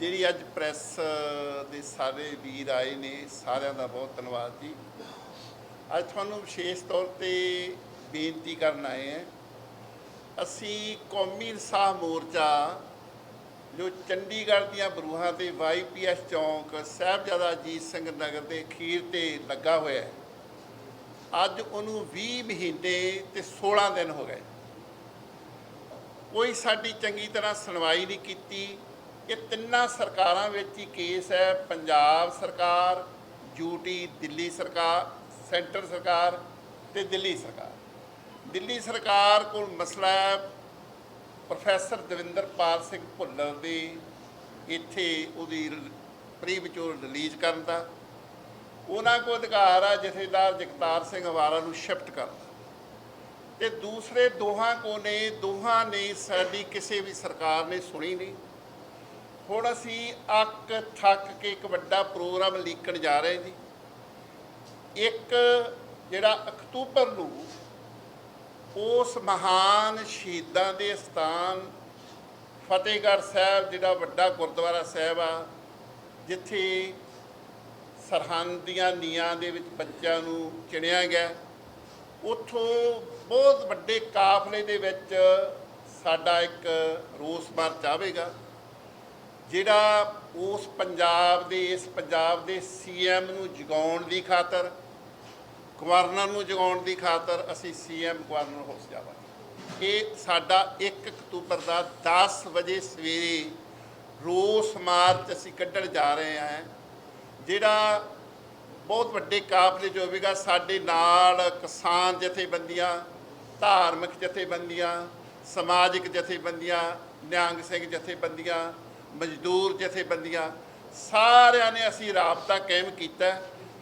ਜਿਹੜੀ ਅੱਜ ਪ੍ਰੈਸ ਦੇ ਸਾਰੇ ਵੀਰ ਆਏ ਨੇ, ਸਾਰਿਆਂ ਦਾ ਬਹੁਤ ਧੰਨਵਾਦ ਜੀ। ਅੱਜ ਤੁਹਾਨੂੰ ਵਿਸ਼ੇਸ਼ ਤੌਰ ਤੇ ਬੇਨਤੀ ਕਰਨ ਆਏ ਹਾਂ। ਅਸੀਂ ਕੌਮੀ ਇਨਸਾਫ ਮੋਰਚਾ, ਜੋ ਚੰਡੀਗੜ੍ਹ ਦੀਆਂ ਬਰੂਹਾਂ ਤੇ ਵਾਈਪੀਐਸ ਚੌਂਕ, ਸਾਹਿਬਜ਼ਾਦਾ ਅਜੀਤ ਸਿੰਘ ਨਗਰ ਦੇ ਅਖੀਰ ਤੇ ਲੱਗਾ ਹੋਇਆ ਹੈ। ਅੱਜ ਉਹਨੂੰ 20 ਮਹੀਨੇ ਤੇ 16 ਦਿਨ ਹੋ ਗਏ। ਕੋਈ ਸਾਡੀ ਚੰਗੀ ਤਰ੍ਹਾਂ ਸੁਣਵਾਈ ਨਹੀਂ ਕੀਤੀ। ਇਹ ਤਿੰਨਾਂ ਸਰਕਾਰਾਂ ਵਿੱਚ ਹੀ ਕੇਸ ਹੈ। ਪੰਜਾਬ ਸਰਕਾਰ ਯੂਟੀ ਦਿੱਲੀ ਸਰਕਾਰ, ਸੈਂਟਰ ਸਰਕਾਰ ਤੇ ਦਿੱਲੀ ਸਰਕਾਰ। ਦਿੱਲੀ ਸਰਕਾਰ ਕੋਲ ਮਸਲਾ ਹੈ ਪ੍ਰੋਫੈਸਰ ਦਵਿੰਦਰਪਾਲ ਸਿੰਘ ਭੁੱਲਰ ਦੀ। ਇੱਥੇ ਉਹਦੀ ਪ੍ਰੀ ਵਿਚੋਰ ਰਿਲੀਜ਼ ਕਰਨ ਦਾ। ਉਹਨਾਂ ਕੋਲ ਅਧਿਕਾਰ ਆ ਜਥੇਦਾਰ ਜਗਤਾਰ ਸਿੰਘ ਅਵਾਰਾ ਨੂੰ ਸ਼ਿਫਟ ਕਰਨ ਦਾ। ਤੇ ਦੂਸਰੇ ਦੋਹਾਂ ਕੋ ਨੇ, ਦੋਹਾਂ ਨੇ ਸਾਡੀ ਕਿਸੇ ਵੀ ਸਰਕਾਰ ਨੇ ਸੁਣੀ ਨਹੀਂ। ਹੁਣ ਅਸੀਂ ਅੱਕ ਥੱਕ ਕੇ ਇੱਕ ਵੱਡਾ ਪ੍ਰੋਗਰਾਮ ਲੀਕਣ ਜਾ ਰਹੇ ਜੀ। ਇੱਕ ਜਿਹੜਾ ਅਕਤੂਬਰ ਨੂੰ ਉਸ ਮਹਾਨ ਸ਼ਹੀਦਾਂ ਦੇ ਸਥਾਨ ਫਤਿਹਗੜ੍ਹ ਸਾਹਿਬ, ਜਿਹੜਾ ਵੱਡਾ ਗੁਰਦੁਆਰਾ ਸਾਹਿਬ ਆ, ਜਿੱਥੇ ਸਰਹੰਦ ਦੀਆਂ ਨੀਆਂ ਦੇ ਵਿੱਚ ਬੱਚਿਆਂ ਨੂੰ ਚਿਣਿਆ ਗਿਆ। ਉੱਥੋਂ ਬਹੁਤ ਵੱਡੇ ਕਾਫਲੇ ਦੇ ਵਿੱਚ ਸਾਡਾ ਇੱਕ ਰੋਸ ਮਾਰਚ ਆਵੇਗਾ ਜਿਹੜਾ ਉਸ ਪੰਜਾਬ ਦੇ, ਇਸ ਪੰਜਾਬ ਦੇ ਸੀਐਮ ਨੂੰ ਜਗਾਉਣ ਦੀ ਖਾਤਰ, ਗਵਰਨਰ ਨੂੰ ਜਗਾਉਣ ਦੀ ਖਾਤਰ ਅਸੀਂ ਸੀਐਮ ਗਵਰਨਰ ਹੋ ਜਾਵਾਂਗੇ। ਇਹ ਸਾਡਾ 1 ਅਕਤੂਬਰ ਦਾ 10 ਵਜੇ ਸਵੇਰੇ ਰੋਸ ਮਾਰਚ ਅਸੀਂ ਕੱਢਣ ਜਾ ਰਹੇ ਹਾਂ, ਜਿਹੜਾ ਬਹੁਤ ਵੱਡੇ ਕਾਫਲੇ 'ਚ ਹੋਵੇਗਾ, ਸਾਡੇ ਨਾਲ ਕਿਸਾਨ ਜਥੇਬੰਦੀਆਂ, ਧਾਰਮਿਕ ਜਥੇਬੰਦੀਆਂ, ਸਮਾਜਿਕ ਜਥੇਬੰਦੀਆਂ, ਨਿਹੰਗ ਸਿੰਘ ਜਥੇਬੰਦੀਆਂ ਮਜ਼ਦੂਰ ਜਥੇਬੰਦੀਆਂ ਸਾਰਿਆਂ ਨੇ ਅਸੀਂ ਰਾਬਤਾ ਕਾਇਮ ਕੀਤਾ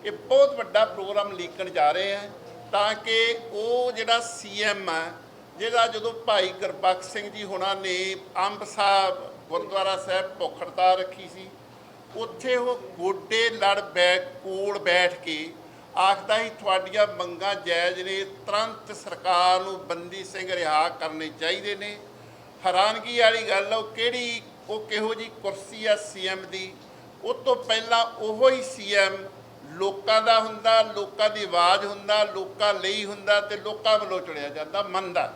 ਇਹ ਬਹੁਤ ਵੱਡਾ ਪ੍ਰੋਗਰਾਮ ਲੀਕਣ ਜਾ ਰਹੇ ਹਾਂ ਤਾਂ ਕਿ ਉਹ ਜਿਹੜਾ ਸੀਐਮ ਹੈ ਜਿਹੜਾ ਜਦੋਂ ਭਾਈ ਗੁਰਬਖਸ਼ ਸਿੰਘ ਜੀ ਹੋਣਾ ਨੇ ਅੰਬ ਸਾਹਿਬ, ਗੁਰਦੁਆਰਾ ਸਾਹਿਬ ਭੁੱਖ ਹੜਤਾਲ ਰੱਖੀ ਸੀ, ਉੱਥੇ ਉਹ ਗੋਡੇ ਲੜ ਬੈ, ਕੋਲ ਬੈਠ ਕੇ ਆਖਦਾ ਹੀ ਤੁਹਾਡੀਆਂ ਮੰਗਾਂ ਜਾਇਜ਼ ਨੇ, ਤੁਰੰਤ ਸਰਕਾਰ ਨੂੰ ਬੰਦੀ ਸਿੰਘ ਰਿਹਾ ਕਰਨੇ ਚਾਹੀਦੇ ਨੇ। ਹੈਰਾਨਗੀ ਵਾਲੀ ਗੱਲ ਉਹ ਕਿਹੜੀ ਉਹ ਕਿਹੋ ਜੀ ਕੁਰਸੀ ਆ ਸੀਐਮ ਦੀ? ਉਹ ਤੋਂ ਪਹਿਲਾਂ ਉਹੋ ਹੀ ਸੀਐਮ ਲੋਕਾਂ ਦਾ ਹੁੰਦਾ, ਲੋਕਾਂ ਦੀ ਆਵਾਜ਼ ਹੁੰਦਾ, ਲੋਕਾਂ ਲਈ ਹੁੰਦਾ ਤੇ ਲੋਕਾਂ ਵੱਲੋਂ ਚੁਣਿਆ ਜਾਂਦਾ, ਮੰਨਦਾ।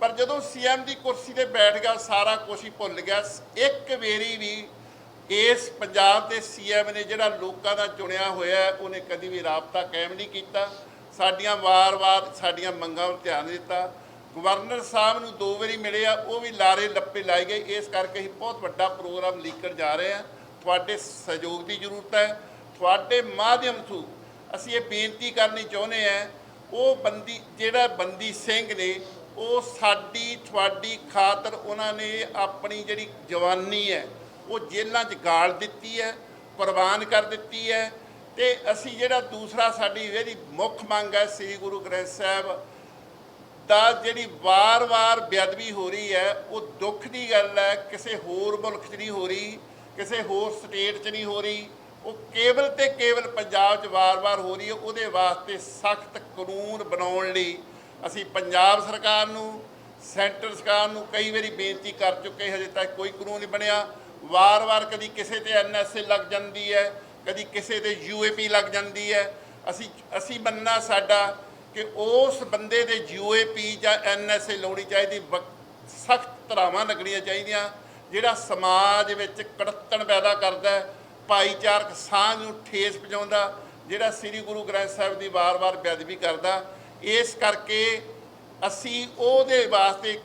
ਪਰ ਜਦੋਂ ਸੀਐਮ ਦੀ ਕੁਰਸੀ ਤੇ ਬੈਠ ਗਿਆ, ਸਾਰਾ ਕੁਝ ਹੀ ਭੁੱਲ ਗਿਆ। ਇੱਕ ਵੇਰੀ ਵੀ ਇਸ ਪੰਜਾਬ ਦੇ ਸੀਐਮ ਨੇ ਜਿਹੜਾ ਲੋਕਾਂ ਦਾ ਚੁਣਿਆ ਹੋਇਆ, ਉਹਨੇ ਕਦੀ ਵੀ ਰਾਬਤਾ ਕਾਇਮ ਨਹੀਂ ਕੀਤਾ। ਸਾਡੀਆਂ ਵਾਰ-ਵਾਰ ਸਾਡੀਆਂ ਮੰਗਾਂ ਵੱਲ ਧਿਆਨ ਦਿੱਤਾ। ਗਵਰਨਰ ਸਾਹਿਬ ਨੂੰ ਦੋ ਵਾਰੀ ਮਿਲੇ ਆ, ਉਹ ਵੀ ਲਾਰੇ ਲੱਪੇ ਲਾਏ ਗਏ। ਇਸ ਕਰਕੇ ਅਸੀਂ ਬਹੁਤ ਵੱਡਾ ਪ੍ਰੋਗਰਾਮ ਲੀਕਣ ਜਾ ਰਹੇ ਹਾਂ ਤੁਹਾਡੇ ਸਹਿਯੋਗ ਦੀ ਜ਼ਰੂਰਤ ਹੈ। ਤੁਹਾਡੇ ਮਾਧਿਅਮ ਤੋਂ ਅਸੀਂ ਇਹ ਬੇਨਤੀ ਕਰਨੀ ਚਾਹੁੰਦੇ ਹਾਂ ਉਹ ਬੰਦੀ, ਜਿਹੜਾ ਬੰਦੀ ਸਿੰਘ ਨੇ, ਉਹ ਸਾਡੀ, ਤੁਹਾਡੀ ਖਾਤਰ ਉਹਨਾਂ ਨੇ ਆਪਣੀ ਜਿਹੜੀ ਜਵਾਨੀ ਹੈ, ਉਹ ਜੇਲ੍ਹਾਂ 'ਚ ਗਾਲ ਦਿੱਤੀ ਹੈ, ਪ੍ਰਵਾਨ ਕਰ ਦਿੱਤੀ ਹੈ। ਤੇ ਅਸੀਂ ਜਿਹੜਾ ਦੂਸਰਾ ਸਾਡੀ ਜਿਹੜੀ ਮੁੱਖ ਮੰਗ ਹੈ, ਸ੍ਰੀ ਗੁਰੂ ਗ੍ਰੰਥ ਸਾਹਿਬ ਦਾ ਜਿਹੜੀ ਵਾਰ-ਵਾਰ ਬੇਅਦਬੀ ਹੋ ਰਹੀ ਹੈ, ਉਹ ਦੁੱਖ ਦੀ ਗੱਲ ਹੈ, ਕਿਸੇ ਹੋਰ ਮੁਲਕ 'ਚ ਨਹੀਂ ਹੋ ਰਹੀ, ਕਿਸੇ ਹੋਰ ਸਟੇਟ 'ਚ ਨਹੀਂ ਹੋ ਰਹੀ। ਉਹ ਕੇਵਲ ਤੇ ਕੇਵਲ ਪੰਜਾਬ 'ਚ ਵਾਰ-ਵਾਰ ਹੋ ਰਹੀ ਹੈ, ਉਹਦੇ ਵਾਸਤੇ ਸਖਤ ਕਾਨੂੰਨ ਬਣਾਉਣ ਲਈ ਅਸੀਂ ਪੰਜਾਬ ਸਰਕਾਰ ਨੂੰ, ਸੈਂਟਰ ਸਰਕਾਰ ਨੂੰ ਕਈ ਵਾਰੀ ਬੇਨਤੀ ਕਰ ਚੁੱਕੇ ਹਜੇ ਤੱਕ ਕੋਈ ਕਾਨੂੰਨ ਨਹੀਂ ਬਣਿਆ। ਵਾਰ-ਵਾਰ ਕਦੀ ਕਿਸੇ ਤੇ ਐਨਐਸਏ ਲੱਗ ਜਾਂਦੀ ਹੈ, ਕਦੀ ਕਿਸੇ ਤੇ ਯੂਏਪੀ ਲੱਗ ਜਾਂਦੀ ਹੈ। ਅਸੀਂ ਅਸੀਂ ਬੰਨਾ ਸਾਡਾ ਕਿ ਉਸ ਬੰਦੇ ਦੇ ਯੂਏਪੀ ਜਾਂ ਐਨਐਸਏ ਲਾਉਣੀ ਚਾਹੀਦੀ ਸਖਤ ਧਰਾਵਾਂ ਲੱਗਣੀਆਂ ਚਾਹੀਦੀਆਂ, ਜਿਹੜਾ ਸਮਾਜ ਵਿੱਚ ਕੜੱਤਣ ਪੈਦਾ ਕਰਦਾ ਹੈ, ਭਾਈਚਾਰਕ ਸਾਂਝ ਨੂੰ ਠੇਸ ਪਹੁੰਚਾਉਂਦਾ, ਜਿਹੜਾ ਸ੍ਰੀ ਗੁਰੂ ਗ੍ਰੰਥ ਸਾਹਿਬ ਦੀ ਵਾਰ-ਵਾਰ ਬੇਅਦਬੀ ਕਰਦਾ, ਇਸ ਕਰਕੇ ਅਸੀਂ ਉਹਦੇ ਵਾਸਤੇ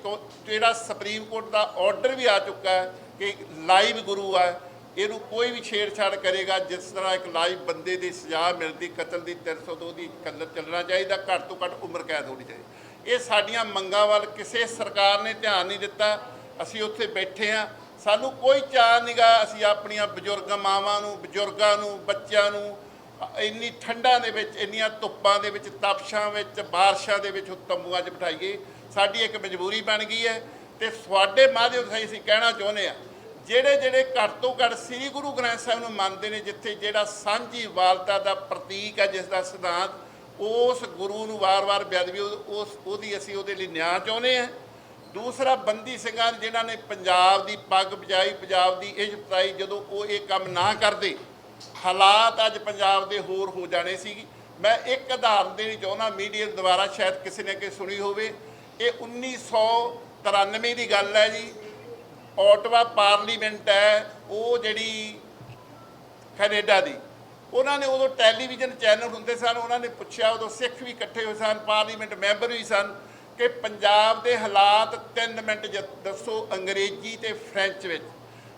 ਜਿਹੜਾ ਸੁਪਰੀਮ ਕੋਰਟ ਦਾ ਆਰਡਰ ਵੀ ਆ ਚੁੱਕਾ ਹੈ ਕਿ ਲਾਈਵ ਗੁਰੂ ਆ ਇਹਨੂੰ ਕੋਈ ਵੀ ਛੇੜਛਾੜ ਕਰੇਗਾ, ਜਿਸ ਤਰ੍ਹਾਂ ਇੱਕ ਲਾਈਵ ਬੰਦੇ ਦੀ ਸਜ਼ਾ ਮਿਲਦੀ, ਕਤਲ ਦੀ 302 ਦੀ ਕਤਲ ਚੱਲਣਾ ਚਾਹੀਦਾ, ਘੱਟ ਤੋਂ ਘੱਟ ਉਮਰ ਕੈਦ ਹੋਣੀ ਚਾਹੀਦੀ। ਇਹ ਸਾਡੀਆਂ ਮੰਗਾਂ ਵੱਲ ਕਿਸੇ ਸਰਕਾਰ ਨੇ ਧਿਆਨ ਨਹੀਂ ਦਿੱਤਾ। ਅਸੀਂ ਉੱਥੇ ਬੈਠੇ ਆ ਸਾਨੂੰ ਕੋਈ ਚਾਹ ਨਹੀਂਗਾ ਅਸੀਂ ਆਪਣੀਆਂ ਬਜ਼ੁਰਗ, ਮਾਵਾਂ ਨੂੰ, ਬਜ਼ੁਰਗਾਂ ਨੂੰ, ਬੱਚਿਆਂ ਨੂੰ, ਇੰਨੀ ਠੰਡਾਂ ਦੇ ਵਿੱਚ, ਇੰਨੀਆਂ ਧੁੱਪਾਂ ਦੇ ਵਿੱਚ, ਤਪਸ਼ਾਂ ਵਿੱਚ, ਬਾਰਿਸ਼ਾਂ ਦੇ ਵਿੱਚ ਤੰਬੂਆਂ 'ਚ ਬਿਠਾਈਏ। ਸਾਡੀ ਇੱਕ ਮਜਬੂਰੀ ਬਣ ਗਈ ਹੈ ਤੇ ਤੁਹਾਡੇ ਮਾਧਿਅਮ ਰਾਹੀਂ ਅਸੀਂ ਕਹਿਣਾ ਚਾਹੁੰਦੇ ਆ ਜਿਹੜੇ ਜਿਹੜੇ ਘੱਟ ਤੋਂ ਘੱਟ ਸ੍ਰੀ ਗੁਰੂ ਗ੍ਰੰਥ ਸਾਹਿਬ ਨੂੰ ਮੰਨਦੇ ਨੇ, ਜਿੱਥੇ ਜਿਹੜਾ ਸਾਂਝੀ ਵਾਲਤਾ ਦਾ ਪ੍ਰਤੀਕ ਹੈ ਜਿਸ ਦਾ ਸਿਧਾਂਤ ਉਸ ਗੁਰੂ ਨੂੰ ਵਾਰ-ਵਾਰ ਬੇਅਦਬੀ ਉਸ, ਉਹਦੀ ਅਸੀਂ ਉਹਦੇ ਲਈ ਨਿਆਂ ਚਾਹੁੰਦੇ ਆ ਦੂਸਰਾ ਬੰਦੀ ਸਿੰਘਾਂ ਜਿਨ੍ਹਾਂ ਨੇ ਪੰਜਾਬ ਦੀ ਪੱਗ ਬਜਾਈ ਪੰਜਾਬ ਦੀ ਇੱਜ਼ਤ ਬਚਾਈ ਜਦੋਂ ਉਹ ਇਹ ਕੰਮ ਨਾ ਕਰਦੇ, ਹਾਲਾਤ ਅੱਜ ਪੰਜਾਬ ਦੇ ਹੋਰ ਹੋ ਜਾਣੇ ਸੀ ਮੈਂ ਇੱਕ ਉਦਾਹਰਨ ਦੇਣੀ ਚਾਹੁੰਦਾ, ਮੀਡੀਆ ਦੁਆਰਾ ਸ਼ਾਇਦ ਕਿਸੇ ਨੇ ਕਿ ਸੁਣੀ ਹੋਵੇ। ਇਹ 1993 ਦੀ ਗੱਲ ਹੈ ਜੀ। ਆਟਵਾ ਪਾਰਲੀਮੈਂਟ ਹੈ, ਉਹ ਜਿਹੜੀ ਕੈਨੇਡਾ ਦੀ। ਉਹਨਾਂ ਨੇ ਉਦੋਂ ਟੈਲੀਵਿਜ਼ਨ ਚੈਨਲ ਹੁੰਦੇ ਸਨ, ਉਹਨਾਂ ਨੇ ਪੁੱਛਿਆ, ਉਦੋਂ ਸਿੱਖ ਵੀ ਇਕੱਠੇ ਹੋਏ ਸਨ, ਪਾਰਲੀਮੈਂਟ ਮੈਂਬਰ ਵੀ ਸਨ, ਕਿ ਪੰਜਾਬ ਦੇ ਹਾਲਾਤ 3 ਮਿੰਟ 'ਚ ਦੱਸੋ ਅੰਗਰੇਜ਼ੀ ਤੇ ਫ੍ਰੈਂਚ ਵਿੱਚ।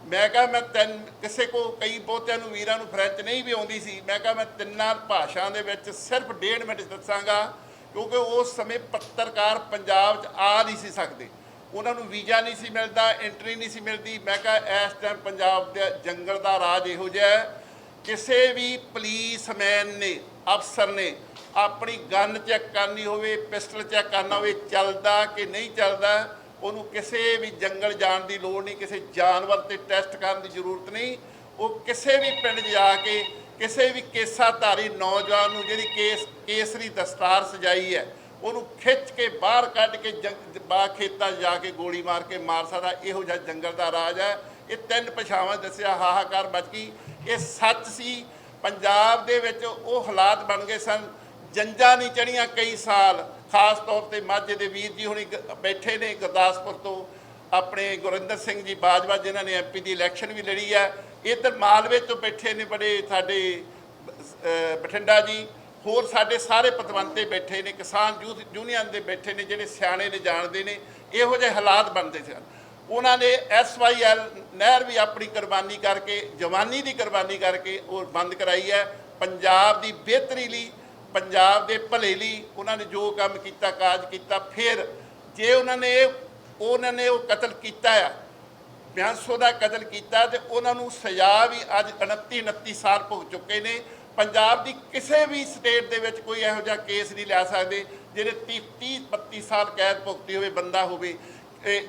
ਮੈਂ ਕਿਹਾ, ਮੈਂ ਤਿੰਨ, ਕਿਸੇ ਕੋ ਕਈ ਬਹੁਤਿਆਂ ਨੂੰ, ਵੀਰਾਂ ਨੂੰ ਫ੍ਰੈਂਚ ਨਹੀਂ ਵੀ ਆਉਂਦੀ ਸੀ। ਮੈਂ ਕਿਹਾ, ਮੈਂ ਤਿੰਨਾਂ ਭਾਸ਼ਾ ਦੇ ਵਿੱਚ ਸਿਰਫ 1.5 ਮਿੰਟ ਦੱਸਾਂਗਾ, ਕਿਉਂਕਿ ਉਸ ਸਮੇਂ ਪੱਤਰਕਾਰ ਪੰਜਾਬ 'ਚ ਆ ਨਹੀਂ ਸੀ ਸਕਦੇ। ਉਹਨਾਂ ਨੂੰ ਵੀਜ਼ਾ ਨਹੀਂ ਸੀ ਮਿਲਦਾ ਐਂਟਰੀ ਨਹੀਂ ਸੀ ਮਿਲਦੀ। ਮੈਂ ਕਿਹਾ, ਇਸ ਟਾਈਮ ਪੰਜਾਬ ਦੇ ਜੰਗਲ ਦਾ ਰਾਜ ਇਹੋ ਜਿਹਾ ਹੈ। ਕਿਸੇ ਵੀ ਪੁਲਿਸਮੈਨ ਨੇ ਅਫਸਰ ਨੇ ਆਪਣੀ ਗਨ ਚੈੱਕ ਕਰਨੀ ਹੋਵੇ ਪਿਸਟਲ ਚੈੱਕ ਕਰਨਾ ਹੋਵੇ, ਚੱਲਦਾ ਕਿ ਨਹੀਂ ਚੱਲਦਾ, ਉਹਨੂੰ ਕਿਸੇ ਵੀ ਜੰਗਲ ਜਾਣ ਦੀ ਲੋੜ ਨਹੀਂ, ਕਿਸੇ ਜਾਨਵਰ ਤੇ ਟੈਸਟ ਕਰਨ ਦੀ ਜ਼ਰੂਰਤ ਨਹੀਂ। ਉਹ ਕਿਸੇ ਵੀ ਪਿੰਡ ਜਾ ਕੇ, ਕਿਸੇ ਵੀ ਕੇਸਾਧਾਰੀ ਨੌਜਵਾਨ ਨੂੰ ਜਿਹੜੀ ਕੇਸ, ਕੇਸਰੀ ਦਸਤਾਰ ਸਜਾਈ ਹੈ ਉਹਨੂੰ ਖਿੱਚ ਕੇ ਬਾਹਰ ਕੱਢ ਕੇ ਜੰਗ ਬਾ ਖੇਤਾਂ 'ਚ ਜਾ ਕੇ ਗੋਲੀ ਮਾਰ ਕੇ ਮਾਰ ਸਕਦਾ, ਇਹੋ ਜਿਹਾ ਜੰਗਲ ਦਾ ਰਾਜ ਹੈ। ਇਹ ਤਿੰਨ ਪਛਾਵਾਂ ਦੱਸਿਆ, ਹਾਹਾਕਾਰ ਮਚ ਗਈ। ਇਹ ਸੱਚ ਸੀ, ਪੰਜਾਬ ਦੇ ਵਿੱਚ ਉਹ ਹਾਲਾਤ ਬਣ ਗਏ ਸਨ, ਜੰਜਾਂ ਨਹੀਂ ਚੜੀਆਂ ਕਈ ਸਾਲ। ਖਾਸ ਤੌਰ ਤੇ ਮਾਝੇ ਦੇ ਵੀਰ ਜੀ ਹੁਣੀ ਗ- ਬੈਠੇ ਨੇ ਗੁਰਦਾਸਪੁਰ ਤੋਂ। ਆਪਣੇ ਗੁਰਿੰਦਰ ਸਿੰਘ ਜੀ ਬਾਜਵਾ, ਜਿਨ੍ਹਾਂ ਨੇ ਐਮਪੀ ਦੀ ਇਲੈਕਸ਼ਨ ਵੀ ਲੜੀ ਹੈ। ਇੱਧਰ ਮਾਲਵੇ ਤੋਂ ਬੈਠੇ ਨੇ ਬੜੇ ਸਾਡੇ ਬਠਿੰਡਾ ਜੀ। ਹੋਰ ਸਾਡੇ ਸਾਰੇ ਪਤਵੰਤੇ ਬੈਠੇ ਨੇ, ਕਿਸਾਨ ਯੂਥ ਯੂਨੀਅਨ ਦੇ ਬੈਠੇ ਨੇ, ਜਿਹੜੇ ਸਿਆਣੇ ਨੇ, ਜਾਣਦੇ ਨੇ, ਇਹੋ ਜਿਹੇ ਹਾਲਾਤ ਬਣਦੇ ਸਨ। ਉਹਨਾਂ ਨੇ ਐਸਵਾਈਐਲ ਨਹਿਰ ਵੀ ਆਪਣੀ ਕੁਰਬਾਨੀ ਕਰਕੇ, ਜਵਾਨੀ ਦੀ ਕੁਰਬਾਨੀ ਕਰਕੇ ਉਹ ਬੰਦ ਕਰਾਈ ਹੈ। ਪੰਜਾਬ ਦੀ ਬਿਹਤਰੀ ਲਈ, ਪੰਜਾਬ ਦੇ ਭਲੇ ਲਈ ਉਹਨਾਂ ਨੇ ਜੋ ਕੰਮ ਕੀਤਾ ਕਾਜ ਕੀਤਾ, ਫਿਰ ਜੇ ਉਹਨਾਂ ਨੇ ਉਹਨਾਂ ਨੇ ਉਹ ਕਤਲ ਕੀਤਾ ਆ ਬਿਆੰਸੋ ਦਾ ਕਤਲ ਕੀਤਾ, ਤੇ ਉਹਨਾਂ ਨੂੰ ਸਜ਼ਾ ਵੀ ਅੱਜ 29 29 ਸਾਲ ਭੁਗਤ ਚੁੱਕੇ ਨੇ। ਪੰਜਾਬ ਦੀ ਕਿਸੇ ਵੀ ਸਟੇਟ ਦੇ ਵਿੱਚ ਕੋਈ ਇਹੋ ਜਿਹਾ ਕੇਸ ਨਹੀਂ ਲੈ ਸਕਦੇ ਜਿਹੜੇ 30 30 32 ਸਾਲ ਕੈਦ ਭੁਗਤੀ ਹੋਵੇ, ਬੰਦਾ ਹੋਵੇ